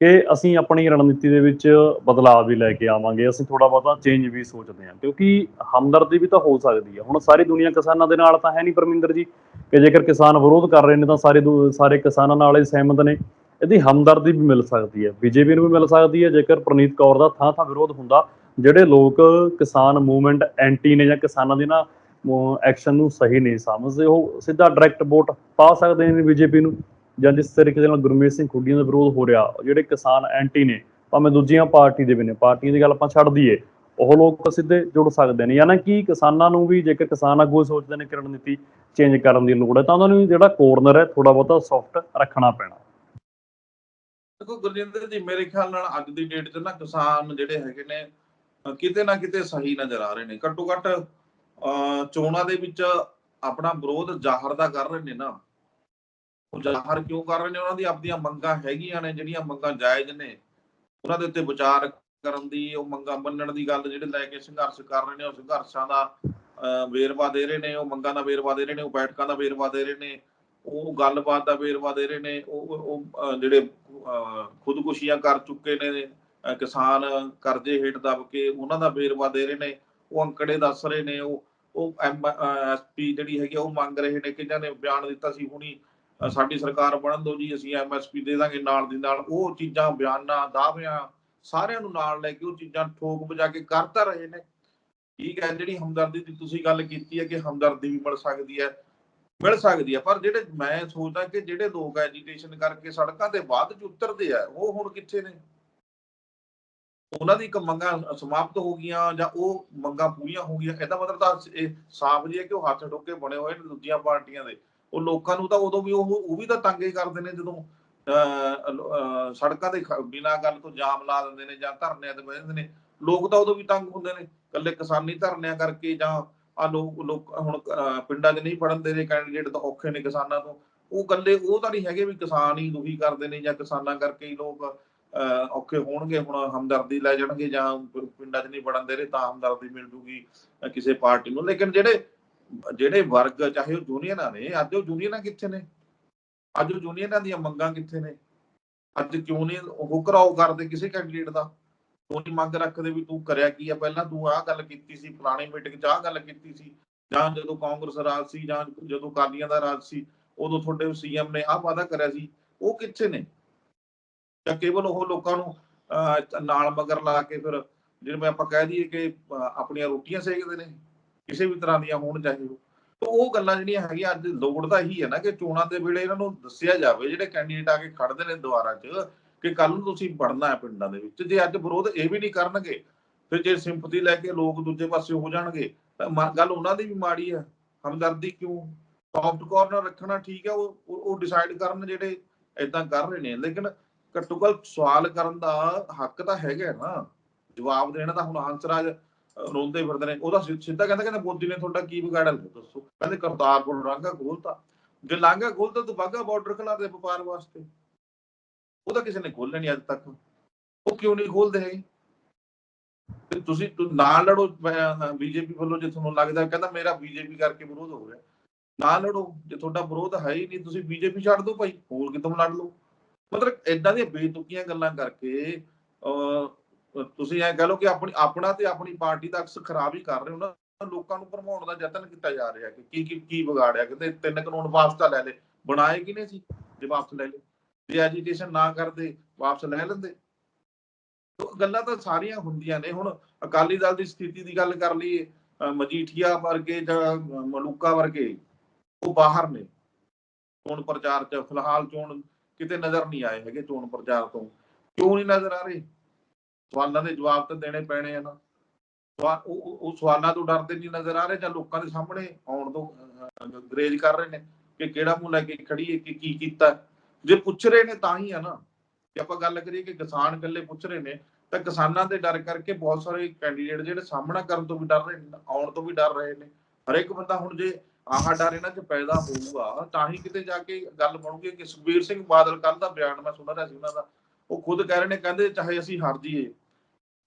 ਕਿ ਅਸੀਂ ਆਪਣੀ ਰਣਨੀਤੀ ਦੇ ਵਿੱਚ ਬਦਲਾਅ ਵੀ ਲੈ ਕੇ ਆਵਾਂਗੇ। ਅਸੀਂ ਥੋੜਾ ਬਹੁਤਾ ਚੇਂਜ ਵੀ ਸੋਚਦੇ ਹਾਂ। ਕਿਉਂਕਿ ਹਮਦਰਦੀ ਵੀ ਤਾਂ ਹੋ ਸਕਦੀ ਹੈ। ਹੁਣ ਸਾਰੀ ਦੁਨੀਆ ਕਿਸਾਨਾਂ ਦੇ ਨਾਲ ਤਾਂ ਹੈ ਨਹੀਂ ਪਰਮਿੰਦਰ ਜੀ ਕਿ ਜੇਕਰ ਕਿਸਾਨ ਵਿਰੋਧ ਕਰ ਰਹੇ ਨੇ ਤਾਂ ਸਾਰੇ ਦੂ- ਸਾਰੇ ਕਿਸਾਨਾਂ ਨਾਲ ਹੀ ਸਹਿਮਤ ਨੇ। ਇਹਦੀ ਹਮਦਰਦੀ ਵੀ ਮਿਲ ਸਕਦੀ ਹੈ। ਬੀਜੇਪੀ ਨੂੰ ਵੀ ਮਿਲ ਸਕਦੀ ਹੈ। ਜੇਕਰ ਪ੍ਰਨੀਤ ਕੌਰ ਦਾ ਥਾਂ ਥਾਂ ਵਿਰੋਧ ਹੁੰਦਾ, ਜਿਹੜੇ ਲੋਕ ਕਿਸਾਨ ਮੂਵਮੈਂਟ ਐਂਟੀ ਨੇ ਜਾਂ ਕਿਸਾਨਾਂ ਦੀ ਨਾ ਐਕਸ਼ਨ ਨੂੰ ਸਹੀ ਨਹੀਂ ਸਮਝਦੇ। ਉਹ ਸਿੱਧਾ ਡਾਇਰੈਕਟ ਵੋਟ ਪਾ ਸਕਦੇ ਨੇ ਬੀਜੇਪੀ ਨੂੰ ਜਾਂ ਜਿਸ ਤਰੀਕੇ ਦੇ ਨਾਲ ਗੁਰਮੀਤ ਸਿੰਘ ਖੁੱਡੀਆਂ ਦਾ ਵਿਰੋਧ ਹੋ ਰਿਹਾ, ਜਿਹੜੇ ਕਿਸਾਨ ਐਂਟੀ ਨੇ, ਭਾਵੇਂ ਦੂਜੀਆਂ ਪਾਰਟੀ ਦੇ ਵੀ ਨੇ। ਪਾਰਟੀਆਂ ਦੀ ਗੱਲ ਆਪਾਂ ਛੱਡ ਦਈਏ। ਉਹ ਲੋਕ ਸਿੱਧੇ ਜੁੜ ਸਕਦੇ ਨੇ। ਯਾਨੀ ਕਿ ਕਿਸਾਨਾਂ ਨੂੰ ਵੀ ਜੇਕਰ ਕਿਸਾਨ ਆਗੂ ਸੋਚਦੇ ਨੇ ਕਿ ਰਣਨੀਤੀ ਚੇਂਜ ਕਰਨ ਦੀ ਲੋੜ ਹੈ, ਤਾਂ ਉਹਨਾਂ ਨੂੰ ਜਿਹੜਾ ਕੋਰਨਰ ਹੈ ਥੋੜਾ ਬਹੁਤਾ ਸੌਫਟ ਰੱਖਣਾ ਪੈਣਾ। ਦੇਖੋ ਗੁਰਜਿੰਦਰ ਜੀ, ਮੇਰੇ ਖਿਆਲ ਨਾਲ ਅੱਜ ਦੀ ਡੇਟ 'ਚ ਨਾ ਕਿਸਾਨ ਜਿਹੜੇ ਹੈਗੇ ਨੇ ਕਿਤੇ ਨਾ ਕਿਤੇ ਸਹੀ ਨਜ਼ਰ ਆ ਰਹੇ ਨੇ। ਘੱਟੋ ਘੱਟ ਚੋਣਾਂ ਦੇ ਵਿੱਚ ਆਪਣਾ ਵਿਰੋਧ ਜ਼ਾਹਰ ਦਾ ਕਰ ਰਹੇ ਨੇ ਨਾ। ਉਹ ਜ਼ਾਹਰ ਕਿਉਂ ਕਰ ਰਹੇ ਨੇ? ਉਹਨਾਂ ਦੀ ਆਪਣੀਆਂ ਮੰਗਾਂ ਹੈਗੀਆਂ ਨੇ, ਜਿਹੜੀਆਂ ਮੰਗਾਂ ਜਾਇਜ਼ ਨੇ। ਉਹਨਾਂ ਦੇ ਉੱਤੇ ਵਿਚਾਰ ਕਰਨ ਦੀ, ਉਹ ਮੰਗਾਂ ਮੰਨਣ ਦੀ ਗੱਲ ਜਿਹੜੇ ਲੈ ਕੇ ਸੰਘਰਸ਼ ਕਰ ਰਹੇ ਨੇ, ਉਹ ਸੰਘਰਸ਼ਾਂ ਦਾ ਵੇਰਵਾ ਦੇ ਰਹੇ ਨੇ, ਉਹ ਮੰਗਾਂ ਦਾ ਵੇਰਵਾ ਦੇ ਰਹੇ ਨੇ, ਉਹ ਬੈਠਕਾਂ ਦਾ ਵੇਰਵਾ ਦੇ ਰਹੇ ਨੇ, ਉਹ ਗੱਲਬਾਤ ਦਾ ਵੇਰਵਾ ਦੇ ਰਹੇ ਨੇ, ਉਹ, ਉਹ- ਜਿਹੜੇ ਖੁਦਕੁਸ਼ੀਆਂ ਕਰ ਚੁੱਕੇ ਨੇ ਕਿਸਾਨ ਕਰਜ਼ੇ ਹੇਠ ਦਬ ਕੇ ਉਹਨਾਂ ਦਾ ਵੇਰਵਾ ਦੇ ਰਹੇ ਨੇ। ਉਹ ਅੰਕੜੇ ਦੱਸ ਰਹੇ ਨੇ, ਉਹ ਉਹ ਐਮਐਸਪੀ ਜਿਹੜੀ ਹੈਗੀ ਉਹ ਮੰਗ ਰਹੇ ਨੇ ਕਿ ਨੇ ਬਿਆਨ ਦਿੱਤਾ ਸੀ ਹੁਣੀ। ਸਾਡੀ ਸਰਕਾਰ ਬਣਨ ਦਿਓ ਜੀ, ਅਸੀਂ ਐਮਐਸਪੀ ਦੇ ਦਾਂਗੇ ਨਾਲ ਦੀ ਨਾਲ। ਉਹ ਚੀਜ਼ਾਂ ਬਿਆਨਾਂ, ਦਾਅਵਿਆਂ ਸਾਰਿਆਂ ਨੂੰ ਨਾਲ ਲੈ ਕੇ ਉਹ ਚੀਜ਼ਾਂ ਠੋਕ ਵਜਾ ਕੇ ਕਰ ਰਹੇ ਨੇ। ਠੀਕ ਹੈ, ਜਿਹੜੀ ਹਮਦਰਦੀ ਦੀ ਤੁਸੀਂ ਗੱਲ ਕੀਤੀ ਹੈ ਕਿ ਹਮਦਰਦੀ ਵੀ ਮਿਲ ਸਕਦੀ ਹੈ, ਮਿਲ ਸਕਦੀ ਹੈ, ਪਰ ਜਿਹੜੇ ਮੈਂ ਸੋਚਦਾ ਕਿ ਜਿਹੜੇ ਲੋਕ ਐਜੀਟੇਸ਼ਨ ਕਰਕੇ ਸੜਕਾਂ ਤੇ ਬਾਅਦ ਚ ਉਤਰਦੇ ਆ, ਉਹ ਹੁਣ ਕਿੱਥੇ ਨੇ? ਉਹਨਾਂ ਦੀ ਇੱਕ ਮੰਗਾਂ ਸਮਾਪਤ ਹੋ ਗਈਆਂ ਜਾਂ ਉਹ ਮੰਗਾਂ ਪੂਰੀਆਂ ਹੋ ਗਈਆਂ, ਇਹਦਾ ਮਤਲਬ ਤਾਂ ਇਹ ਸਾਫ਼ ਜੀ ਹੈ ਕਿ ਉਹ ਹੱਥ ਠੋਕੇ ਬਣੇ ਹੋਏ ਨੇ ਦੂਜੀਆਂ ਪਾਰਟੀਆਂ ਦੇ। ਉਹ ਲੋਕਾਂ ਨੂੰ ਤਾਂ ਉਦੋਂ ਵੀ ਉਹ ਉਹ ਵੀ ਤਾਂ ਤੰਗੇ ਕਰਦੇ ਨੇ ਜਦੋਂ ਸੜਕਾਂ ਤੇ ਬਿਨਾਂ ਗੱਲ ਤੋਂ ਜਾਮ ਲਾ ਦਿੰਦੇ ਨੇ ਜਾਂ ਧਰਨਿਆਂ ਤੇ ਬਹਿ ਜਾਂਦੇ ਨੇ, ਲੋਕ ਤਾਂ ਉਦੋਂ ਵੀ ਤੰਗ ਹੁੰਦੇ ਨੇ, ਇਕੱਲੇ ਕਿਸਾਨੀ ਧਰਨਿਆਂ ਕਰਕੇ ਜਾਂ ਆ ਲੋਕ ਲੋਕ ਹੁਣ ਪਿੰਡਾਂ 'ਚ ਨਹੀਂ ਪੜਨ ਦੇ ਨੇ ਕੈਂਡੀਡੇਟ ਤਾਂ ਔਖੇ ਨੇ ਕਿਸਾਨਾਂ ਤੋਂ। ਉਹ ਇਕੱਲੇ ਉਹ ਤਾਂ ਨਹੀਂ ਹੈਗੇ ਵੀ ਕਿਸਾਨ ਹੀ ਦੁਖੀ ਕਰਦੇ ਨੇ ਜਾਂ ਕਿਸਾਨਾਂ ਕਰਕੇ ਹੀ ਲੋਕ ਔਖੇ ਹੋਣਗੇ, ਹੁਣ ਹਮਦਰਦੀ ਲੈ ਜਾਣਗੇ ਜਾਂ ਪਿੰਡਾਂ 'ਚ ਨਹੀਂ ਪੜਨ ਦੇ ਰਹੇ, ਤਾਂ ਹਮਦਰਦੀ ਮਿਲ ਜੂਗੀ ਕਿਸੇ ਪਾਰਟੀ ਨੂੰ। ਲੇਕਿਨ ਜਿਹੜੇ ਜਿਹੜੇ ਵਰਗ, ਚਾਹੇ ਉਹ ਯੂਨੀਅਨਾਂ ਨੇ, ਅੱਜ ਉਹ ਯੂਨੀਅਨਾਂ ਕਿੱਥੇ ਨੇ? ਅੱਜ ਉਹ ਯੂਨੀਅਨਾਂ ਦੀਆਂ ਮੰਗਾਂ ਕਿੱਥੇ ਨੇ? ਅੱਜ ਕਿਉਂ ਨਹੀਂ ਉਹ ਘਰਾਓ ਕਰਦੇ ਕਿਸੇ ਕੈਂਡੀਡੇਟ ਦਾ? ਤੂੰ ਨਹੀਂ ਮੰਗ ਰੱਖਦੇ ਵੀ ਤੂੰ ਕਰਿਆ ਕੀ ਆ? ਪਹਿਲਾਂ ਤੂੰ ਆਹ ਗੱਲ ਕੀਤੀ ਸੀ ਪੁਰਾਣੀ ਮੀਟਿੰਗ 'ਚ ਆਹ ਗੱਲ ਕੀਤੀ ਸੀ। ਜਾਂ ਜਦੋਂ ਕਾਂਗਰਸ ਰਾਜ ਸੀ ਜਾਂ ਜਦੋਂ ਕਾਲੀਆਂ ਦਾ ਰਾਜ ਸੀ, ਉਦੋਂ ਤੁਹਾਡੇ ਸੀਐਮ ਨੇ ਆਹ ਵਾਅਦਾ ਕਰਿਆ ਸੀ। ਉਹ ਕਿੱਥੇ ਨੇ? ਜਾਂ ਕੇਵਲ ਉਹ ਲੋਕਾਂ ਨੂੰ ਅਹ, ਨਾਲ ਮਗਰ ਲਾ ਕੇ ਫਿਰ ਜਿਵੇਂ ਆਪਾਂ ਕਹਿ ਦਈਏ ਕਿ ਆਪਣੀਆਂ ਰੋਟੀਆਂ ਸੇਕਦੇ ਨੇ ਕਿਸੇ ਵੀ ਤਰ੍ਹਾਂ ਦੀਆਂ ਹੋਣ ਚਾਹੇ ਉਹ। ਉਹ ਗੱਲਾਂ ਜਿਹੜੀਆਂ ਹੈਗੀਆਂ ਅੱਜ ਲੋੜ ਤਾਂ ਇਹੀ ਹੈ ਨਾ ਕਿ ਚੋਣਾਂ ਦੇ ਵੇਲੇ ਇਹਨਾਂ ਨੂੰ ਦੱਸਿਆ ਜਾਵੇ ਜਿਹੜੇ ਕੈਂਡੀਡੇਟ ਆ ਕੇ ਖੜਦੇ ਨੇ ਦੁਆਰਾ 'ਚ ਕਿ ਕੱਲ ਨੂੰ ਤੁਸੀਂ ਪੜਨਾ ਹੈ ਪਿੰਡਾਂ ਦੇ ਵਿੱਚ। ਜੇ ਅੱਜ ਵਿਰੋਧ ਇਹ ਵੀ ਨਹੀਂ ਕਰਨਗੇ ਫਿਰ ਜੇ ਸਿੰਪਥੀ ਲੈ ਕੇ ਲੋਕ ਦੂਜੇ ਪਾਸੇ ਹੋ ਜਾਣਗੇ ਤਾਂ ਮ- ਗੱਲ ਉਹਨਾਂ ਦੀ ਵੀ ਮਾੜੀ ਹੈ। ਹਮਦਰਦੀ ਕਿਉਂ? ਸੌਫਟ ਕਾਰਨਰ ਰੱਖਣਾ ਠੀਕ ਹੈ ਉਹ ਉਹ- ਉਹ ਡਿਸਾਈਡ ਕਰਨ ਜਿਹੜੇ ਇਦਾਂ ਕਰ ਰਹੇ ਨੇ। ਲੇਕਿਨ ਘੱਟੋ ਘੱਟ ਸਵਾਲ ਕਰਨ ਦਾ ਹੱਕ ਤਾਂ ਹੈਗਾ ਨਾ। ਜਵਾਬ ਦੇਣਾ ਤਾਂ ਹੁਣ ਹੰਸਰਾਜ ਅਹ, ਰੋਂਦੇ ਫਿਰਦੇ ਨੇ। ਉਹਦਾ ਸਿੱਧਾ ਕਹਿੰਦਾ ਕਹਿੰਦਾ ਮੋਦੀ ਨੇ ਤੁਹਾਡਾ ਕੀ ਵਿਗਾੜਿਆ? ਦੱਸੋ। ਕਹਿੰਦੇ ਕਰਤਾਰਪੁਰ ਲਾਂਘਾ ਖੋਲਤਾ। ਜੇ ਲਾਂਘਾ ਖੋਲਤਾ ਤਾਂ ਬਾਗਾ ਬਾਰਡਰ ਖਲਾ ਦੇ ਵਪਾਰ ਵਾਸਤੇ। ਉਹਦਾ ਕਿਸੇ ਨੇ ਖੋਲ੍ਹਿਆ ਨਹੀਂ ਅੱਜ ਤੱਕ। ਉਹ ਕਿਉਂ ਨਹੀਂ ਖੋਲਦੇ ਹੈਗੇ? ਤੇ ਤੁਸੀਂ ਨਾ ਲੜੋ ਬੀਜੇਪੀ ਵੱਲੋਂ ਜੇ ਤੁਹਾਨੂੰ ਲੱਗਦਾ ਕਹਿੰਦਾ ਮੇਰਾ ਬੀਜੇਪੀ ਕਰਕੇ ਵਿਰੋਧ ਹੋ ਰਿਹਾ। ਨਾ ਲੜੋ। ਜੇ ਤੁਹਾਡਾ ਵਿਰੋਧ ਹੈ ਹੀ ਨਹੀਂ ਤੁਸੀਂ ਬੀਜੇਪੀ ਛੱਡ ਦਿਓ ਭਾਈ। ਹੋਰ ਕਿਤੋਂ ਲੜ ਲਓ? ਮਤਲਬ ਇਦਾਂ ਦੀਆਂ ਬੇਤੁਕੀਆਂ ਗੱਲਾਂ ਕਰਕੇ ਤੁਸੀਂ ਐ ਕਹ ਲਓ ਕਿ ਆਪਣੀ, ਆਪਣਾ ਤੇ ਆਪਣੀ ਪਾਰਟੀ ਦਾ ਅਕਸ ਖਰਾਬ ਹੀ ਕਰ ਰਹੇ ਹੋ ਨਾ, ਲੋਕਾਂ ਨੂੰ ਭਰਮਾਉਣ ਦਾ ਯਤਨ ਕੀਤਾ ਜਾ ਰਿਹਾ ਕਿ ਕੀ ਕੀ ਕੀ ਵਿਗਾੜਿਆ, ਕਹਿੰਦੇ ਤਿੰਨ ਕਾਨੂੰਨ ਵਾਪਸ ਤਾਂ ਲੈ ਲੈ ਬਣਾਏ ਕਿਨੇ ਸੀ? ਜੇ ਵਾਪਸ ਲੈ ਲਏ, ਜੇ ਐਜੀਟੇਸ਼ਨ ਨਾ ਕਰਦੇ, ਵਾਪਸ ਲੈ ਲੈਂਦੇ। ਗੱਲਾਂ ਤਾਂ ਸਾਰੀਆਂ ਹੁੰਦੀਆਂ ਨੇ, ਹੁਣ ਅਕਾਲੀ ਦਲ ਦੀ ਸਥਿਤੀ ਦੀ ਗੱਲ ਕਰ ਲਈਏ ਮਜੀਠੀਆ ਵਰਗੇ ਜਾਂ ਮਲੂਕਾ ਵਰਗੇ, ਉਹ ਬਾਹਰ ਨੇ। ਚੋਣ ਪ੍ਰਚਾਰ ਚ, ਫਿਲਹਾਲ ਚੋਣ ਕਿਤੇ ਨਜ਼ਰ ਨਹੀਂ ਆਏ ਹੈਗੇ ਚੋਣ ਪ੍ਰਚਾਰ ਤੋਂ। ਕਿਉਂ ਨਹੀਂ ਨਜ਼ਰ ਆ ਰਹੇ? ਸਵਾਲਾਂ ਦੇ ਜਵਾਬ ਤਾਂ ਦੇਣੇ ਪੈਣੇ ਆ ਨਾ। ਉਹ ਸਵਾਲਾਂ ਤੋਂ ਡਰਦੇ ਨਹੀਂ ਨਜ਼ਰ ਆ ਰਹੇ ਜਾਂ ਲੋਕਾਂ ਦੇ ਸਾਹਮਣੇ ਆਉਣ ਤੋਂ ਗਰੇਜ ਕਰ ਰਹੇ ਨੇ ਕਿ ਕਿਹੜਾ ਮੂੰਹ ਲੈ ਕੇ ਖੜੀ ਹੈ ਕਿ ਕੀ ਕੀਤਾ। ਜੇ ਪੁੱਛ ਰਹੇ ਨੇ ਤਾਂ ਹੀ ਆ ਨਾ। ਜੇ ਆਪਾਂ ਗੱਲ ਕਰੀਏ ਕਿ ਕਿਸਾਨ ਇਕੱਲੇ ਪੁੱਛ ਰਹੇ ਨੇ, ਤਾਂ ਕਿਸਾਨਾਂ ਦੇ ਡਰ ਕਰਕੇ ਬਹੁਤ ਸਾਰੇ ਕੈਂਡੀਡੇਟ ਜਿਹੜੇ ਸਾਹਮਣਾ ਕਰਨ ਤੋਂ ਵੀ ਡਰ ਰਹੇ ਨੇ, ਆਉਣ ਤੋਂ ਵੀ ਡਰ ਰਹੇ ਨੇ। ਹਰੇਕ ਬੰਦਾ ਹੁਣ ਜੇ ਆਹ ਡਰ ਇਹਨਾਂ 'ਚ ਪੈਦਾ ਹੋਊਗਾ। ਤਾਂ ਹੀ ਕਿਤੇ ਜਾ ਕੇ ਗੱਲ ਬਣੂਗੀ ਕਿ ਸੁਖਬੀਰ ਸਿੰਘ ਬਾਦਲ ਕੱਲ ਦਾ ਬਿਆਨ ਮੈਂ ਸੁਣ ਰਿਹਾ ਸੀ ਉਹਨਾਂ ਦਾ। ਉਹ ਖੁਦ ਕਹਿ ਰਹੇ ਨੇ, ਕਹਿੰਦੇ ਚਾਹੇ ਅਸੀਂ ਹਾਰ ਜਾਈਏ,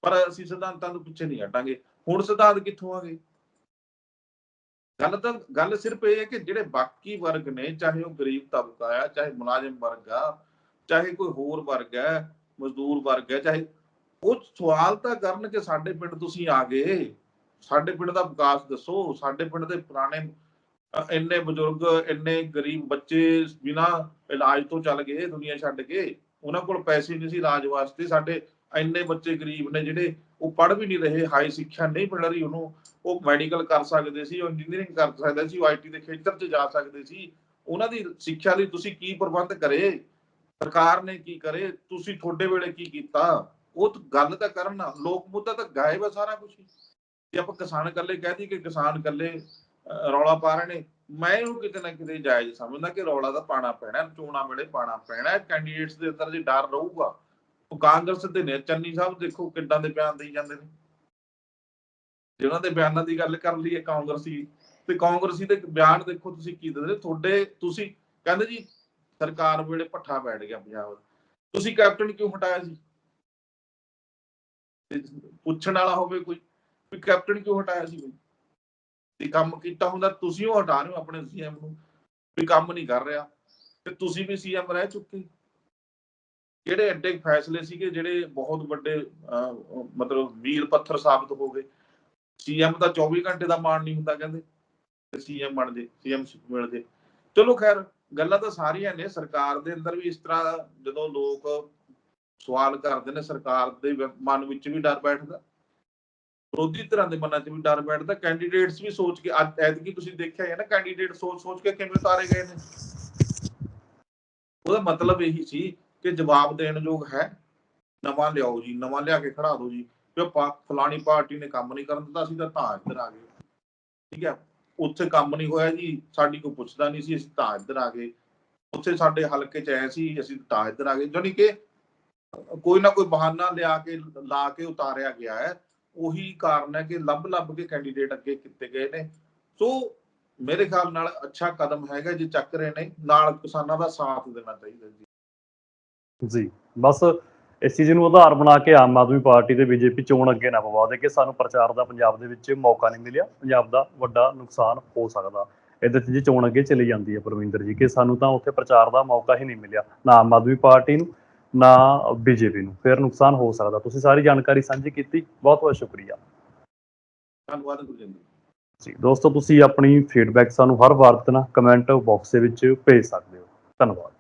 ਪਰ ਅਸੀਂ ਸਿਧਾਂਤਾਂ ਤੋਂ ਪਿੱਛੇ ਨਹੀਂ ਹਟਾਂਗੇ। ਹੁਣ ਸਿਧਾਂਤ ਕਿੱਥੋਂ ਆ ਗਏ? ਗੱਲ ਤਾਂ, ਗੱਲ ਸਿਰਫ ਇਹ ਹੈ ਕਿ ਜਿਹੜੇ ਬਾਕੀ ਵਰਗ ਨੇ, ਚਾਹੇ ਉਹ ਗਰੀਬ ਤਬਕਾ ਆ, ਚਾਹੇ ਮੁਲਾਜ਼ਮ ਵਰਗ ਆ, ਚਾਹੇ ਕੋਈ ਹੋਰ ਵਰਗ ਹੈ, ਮਜ਼ਦੂਰ ਵਰਗ ਹੈ, ਚਾਹੇ ਉਹ ਸਵਾਲ ਤਾਂ ਕਰਨ ਕਿ ਸਾਡੇ ਪਿੰਡ ਤੁਸੀਂ ਆ ਗਏ। ਸਾਡੇ ਪਿੰਡ ਦਾ ਵਿਕਾਸ ਦੱਸੋ, ਸਾਡੇ ਪਿੰਡ ਦੇ ਪੁਰਾਣੇ ਇੰਨੇ ਬਜ਼ੁਰਗ, ਇੰਨੇ ਗਰੀਬ ਬੱਚੇ ਬਿਨਾ ਇਲਾਜ ਤੋਂ ਚੱਲ ਗਏ, ਦੁਨੀਆ ਛੱਡ ਕੇ, ਉਹਨਾਂ ਕੋਲ ਪੈਸੇ ਨਹੀਂ ਸੀ ਇਲਾਜ ਵਾਸਤੇ। ਸਾਡੇ ਇੰਨੇ ਬੱਚੇ ਗਰੀਬ ਨੇ ਜਿਹੜੇ, ਉਹ ਪੜ੍ਹ ਵੀ ਨਹੀਂ ਰਹੇ, ਹਾਈ ਸਿੱਖਿਆ ਨਹੀਂ ਮਿਲ ਰਹੀ ਉਹਨੂੰ। ਉਹ ਮੈਡੀਕਲ ਕਰ ਸਕਦੇ ਸੀ, ਉਹ ਇੰਜੀਨੀਅਰਿੰਗ ਕਰ ਸਕਦੇ ਸੀ, ਉਹ ਆਈਟੀ ਦੇ ਖੇਤਰ 'ਚ ਜਾ ਸਕਦੇ ਸੀ। ਉਹਨਾਂ ਦੀ ਸਿੱਖਿਆ ਲਈ ਤੁਸੀਂ ਕੀ ਪ੍ਰਬੰਧ ਕਰੇ? ਸਰਕਾਰ ਨੇ ਕੀ ਕਰੇ? ਤੁਸੀਂ ਤੁਹਾਡੇ ਵੇਲੇ ਕੀ ਕੀਤਾ? ਉਹ ਗੱਲ ਤਾਂ ਕਰਨ ਨਾ ਲੋਕ ਮੁੱਦਾ ਤਾਂ ਗਾਇਬ ਆ ਸਾਰਾ ਕੁਝ ਜੇ ਆਪਾਂ ਕਿਸਾਨ ਇਕੱਲੇ ਕਹਿ ਦਈਏ ਕਿ ਕਿਸਾਨ ਇਕੱਲੇ ਰੌਲਾ ਪਾ ਰਹੇ ਨੇ। ਮੈਂ ਇਹਨੂੰ ਕਿਤੇ ਨਾ ਕਿਤੇ ਜਾਇਜ਼ ਸਮਝਦਾ ਕਿ ਰੌਲਾ ਤਾਂ ਪਾਣਾ ਪੈਣਾ, ਚੋਣਾਂ ਵੇਲੇ ਪਾਣਾ ਪੈਣਾ ਕੈਂਡੀਡੇਟਸ ਦੇ ਅੰਦਰ ਜੇ ਡਰ ਰਹੂਗਾ, ਉਹ ਕਾਂਗਰਸ ਦੇ ਨੇ, ਚੰਨੀ ਸਾਹਿਬ ਦੇਖੋ ਕਿੱਦਾਂ ਦੇ ਬਿਆਨ ਦੇਈ ਜਾਂਦੇ ਨੇ। ਜੇ ਦੇ ਬਿਆਨਾਂ ਦੀ ਗੱਲ ਕਰ ਲਈਏ ਕਾਂਗਰਸੀ ਤੇ ਕਾਂਗਰਸੀ ਦੇ ਬਿਆਨ ਦੇਖੋ ਤੁਸੀਂ ਕੀ ਦਿੰਦੇ ਤੁਹਾਡੇ ਤੁਸੀਂ ਕਹਿੰਦੇ ਜੀ ਸਰਕਾਰ ਵੇਲੇ ਪੱਠਾ ਬੈਠ ਗਿਆ ਪੰਜਾਬ ਦਾ। ਤੁਸੀਂ ਕੈਪਟਨ ਕਿਉਂ ਹਟਾਇਆ ਸੀ? ਪੁੱਛਣ ਵਾਲਾ ਹੋਵੇ ਕੋਈ ਵੀ ਕੈਪਟਨ ਕਿਉਂ ਹਟਾਇਆ ਸੀ ਬਈ ਤੇ ਕੰਮ ਕੀਤਾ ਹੁੰਦਾ ਤੁਸੀਂ ਉਹ ਹਟਾ ਰਹੇ ਹੋ ਆਪਣੇ ਸੀਐਮ ਨੂੰ ਵੀ ਕੰਮ ਨਹੀਂ ਕਰ ਰਿਹਾ ਤੇ ਤੁਸੀਂ ਵੀ ਸੀਐਮ ਰਹਿ ਚੁੱਕੇ। ਜਿਹੜੇ ਐਡੇ ਫੈਸਲੇ ਸੀਗੇ ਜਿਹੜੇ ਬਹੁਤ ਵੱਡੇ ਅਹ, ਮਤਲਬ ਵੀਰ ਪੱਥਰ ਸਾਬਤ ਹੋ ਗਏ ਸੀਐਮ ਦਾ 24 ਘੰਟੇ ਦਾ ਮਾਣ ਨਹੀਂ ਹੁੰਦਾ ਕਹਿੰਦੇ ਤੇ ਸੀਐਮ ਬਣ ਜੇ ਸੀਐਮ ਮਿਲ ਜੇ। ਚਲੋ ਖੈਰ ਗੱਲਾਂ ਤਾਂ ਸਾਰੀਆਂ ਨੇ ਸਰਕਾਰ ਦੇ ਅੰਦਰ ਵੀ ਇਸ ਤਰ੍ਹਾਂ ਜਦੋਂ ਲੋਕ ਸਵਾਲ ਕਰਦੇ ਨੇ ਸਰਕਾਰ ਦੇ ਮਨ ਵਿੱਚ ਵੀ ਡਰ ਬੈਠਦਾ। ਵਿਰੋਧੀ ਧਿਰਾਂ ਦੇ ਮਨਾਂ 'ਚ ਵੀ ਡਰ ਬੈਠਦਾ ਕੈਂਡੀਡੇਟਸ ਵੀ ਸੋਚ ਕੇ ਅੱਜ ਐਤਕੀ ਤੁਸੀਂ ਦੇਖਿਆ ਹੈ ਨਾ ਕੈਂਡੀਡੇਟ ਸੋਚ ਸੋਚ ਕੇ ਕਿਵੇਂ ਉਤਾਰੇ ਗਏ ਨੇ। ਉਹਦਾ ਮਤਲਬ ਇਹੀ ਸੀ ਕਿ ਜਵਾਬ ਦੇਣ ਯੋਗ ਹੈ, ਨਵਾਂ ਲਿਆਓ ਜੀ, ਨਵਾਂ ਲਿਆ ਕੇ ਖੜਾ ਦਿਓ ਜੀ। ਕਿ ਫਲਾਣੀ ਪਾਰਟੀ ਨੇ ਕੰਮ ਨਹੀਂ ਕਰਨ ਦਿੱਤਾ ਅਸੀਂ ਤਾਂ ਤਾਂ ਇੱਧਰ ਆ ਗਏ। ਠੀਕ ਹੈ, ਉੱਥੇ ਕੰਮ ਨਹੀਂ ਹੋਇਆ ਜੀ, ਸਾਡੀ ਕੋਈ ਪੁੱਛਦਾ ਨਹੀਂ ਸੀ, ਅਸੀਂ ਤਾਂ ਇੱਧਰ ਆ ਗਏ। ਉੱਥੇ ਸਾਡੇ ਹਲਕੇ ਚ ਆਏ ਸੀ, ਅਸੀਂ ਤਾਂ ਇੱਧਰ ਆ ਗਏ। ਜਾਣੀ ਕਿ ਕੋਈ ਨਾ ਕੋਈ ਬਹਾਨਾ ਲਿਆ ਕੇ, ਲਾ ਕੇ ਉਤਾਰਿਆ ਗਿਆ ਹੈ। ਉਹੀ ਕਾਰਨ ਹੈ ਕਿ ਲੱਭ ਲੱਭ ਕੇ ਕੈਂਡੀਡੇਟ ਅੱਗੇ ਕੀਤੇ ਗਏ ਨੇ। ਸੋ ਮੇਰੇ ਖਿਆਲ ਨਾਲ ਅੱਛਾ ਕਦਮ ਹੈਗਾ ਜੇ ਚੱਕ ਰਹੇ ਨੇ, ਨਾਲ ਕਿਸਾਨਾਂ ਦਾ ਸਾਥ ਦੇਣਾ ਚਾਹੀਦਾ ਜੀ। ਜੀ, ਬਸ ਇਸ ਚੀਜ਼ ਨੂੰ ਆਧਾਰ ਬਣਾ ਕੇ ਆਮ ਆਦਮੀ ਪਾਰਟੀ ਤੇ ਬੀਜੇਪੀ ਚੋਣ ਅੱਗੇ ਨਾ ਪਵਾ ਦੇ ਕਿ ਸਾਨੂੰ ਪ੍ਰਚਾਰ ਦਾ ਪੰਜਾਬ ਦੇ ਵਿੱਚ ਮੌਕਾ ਨਹੀਂ ਮਿਲਿਆ, ਪੰਜਾਬ ਦਾ ਵੱਡਾ ਨੁਕਸਾਨ ਹੋ ਸਕਦਾ। ਇਹਦੇ 'ਚ ਜੀ ਚੋਣ ਅੱਗੇ ਚਲੀ ਜਾਂਦੀ ਹੈ ਪਰਵਿੰਦਰ ਜੀ, ਕਿ ਸਾਨੂੰ ਤਾਂ ਉੱਥੇ ਪ੍ਰਚਾਰ ਦਾ ਮੌਕਾ ਹੀ ਨਹੀਂ ਮਿਲਿਆ। ਨਾ ਆਮ ਆਦਮੀ ਪਾਰਟੀ ਨੂੰ ਨਾ ਬੀਜੇਪੀ ਨੂੰ ਫਿਰ ਨੁਕਸਾਨ ਹੋ ਸਕਦਾ। ਤੁਸੀਂ ਸਾਰੀ ਜਾਣਕਾਰੀ ਸਾਂਝੀ ਕੀਤੀ ਬਹੁਤ ਬਹੁਤ ਸ਼ੁਕਰੀਆ। ਧੰਨਵਾਦ ਗੁਰਜਿੰਦਰ ਜੀ। ਦੋਸਤੋ ਤੁਸੀਂ ਆਪਣੀ ਫੀਡਬੈਕ ਸਾਨੂੰ ਹਰ ਵਾਰ ਨਾ ਕਮੈਂਟ ਬਾਕਸ ਦੇ ਵਿੱਚ ਭੇਜ ਸਕਦੇ ਹੋ। ਧੰਨਵਾਦ।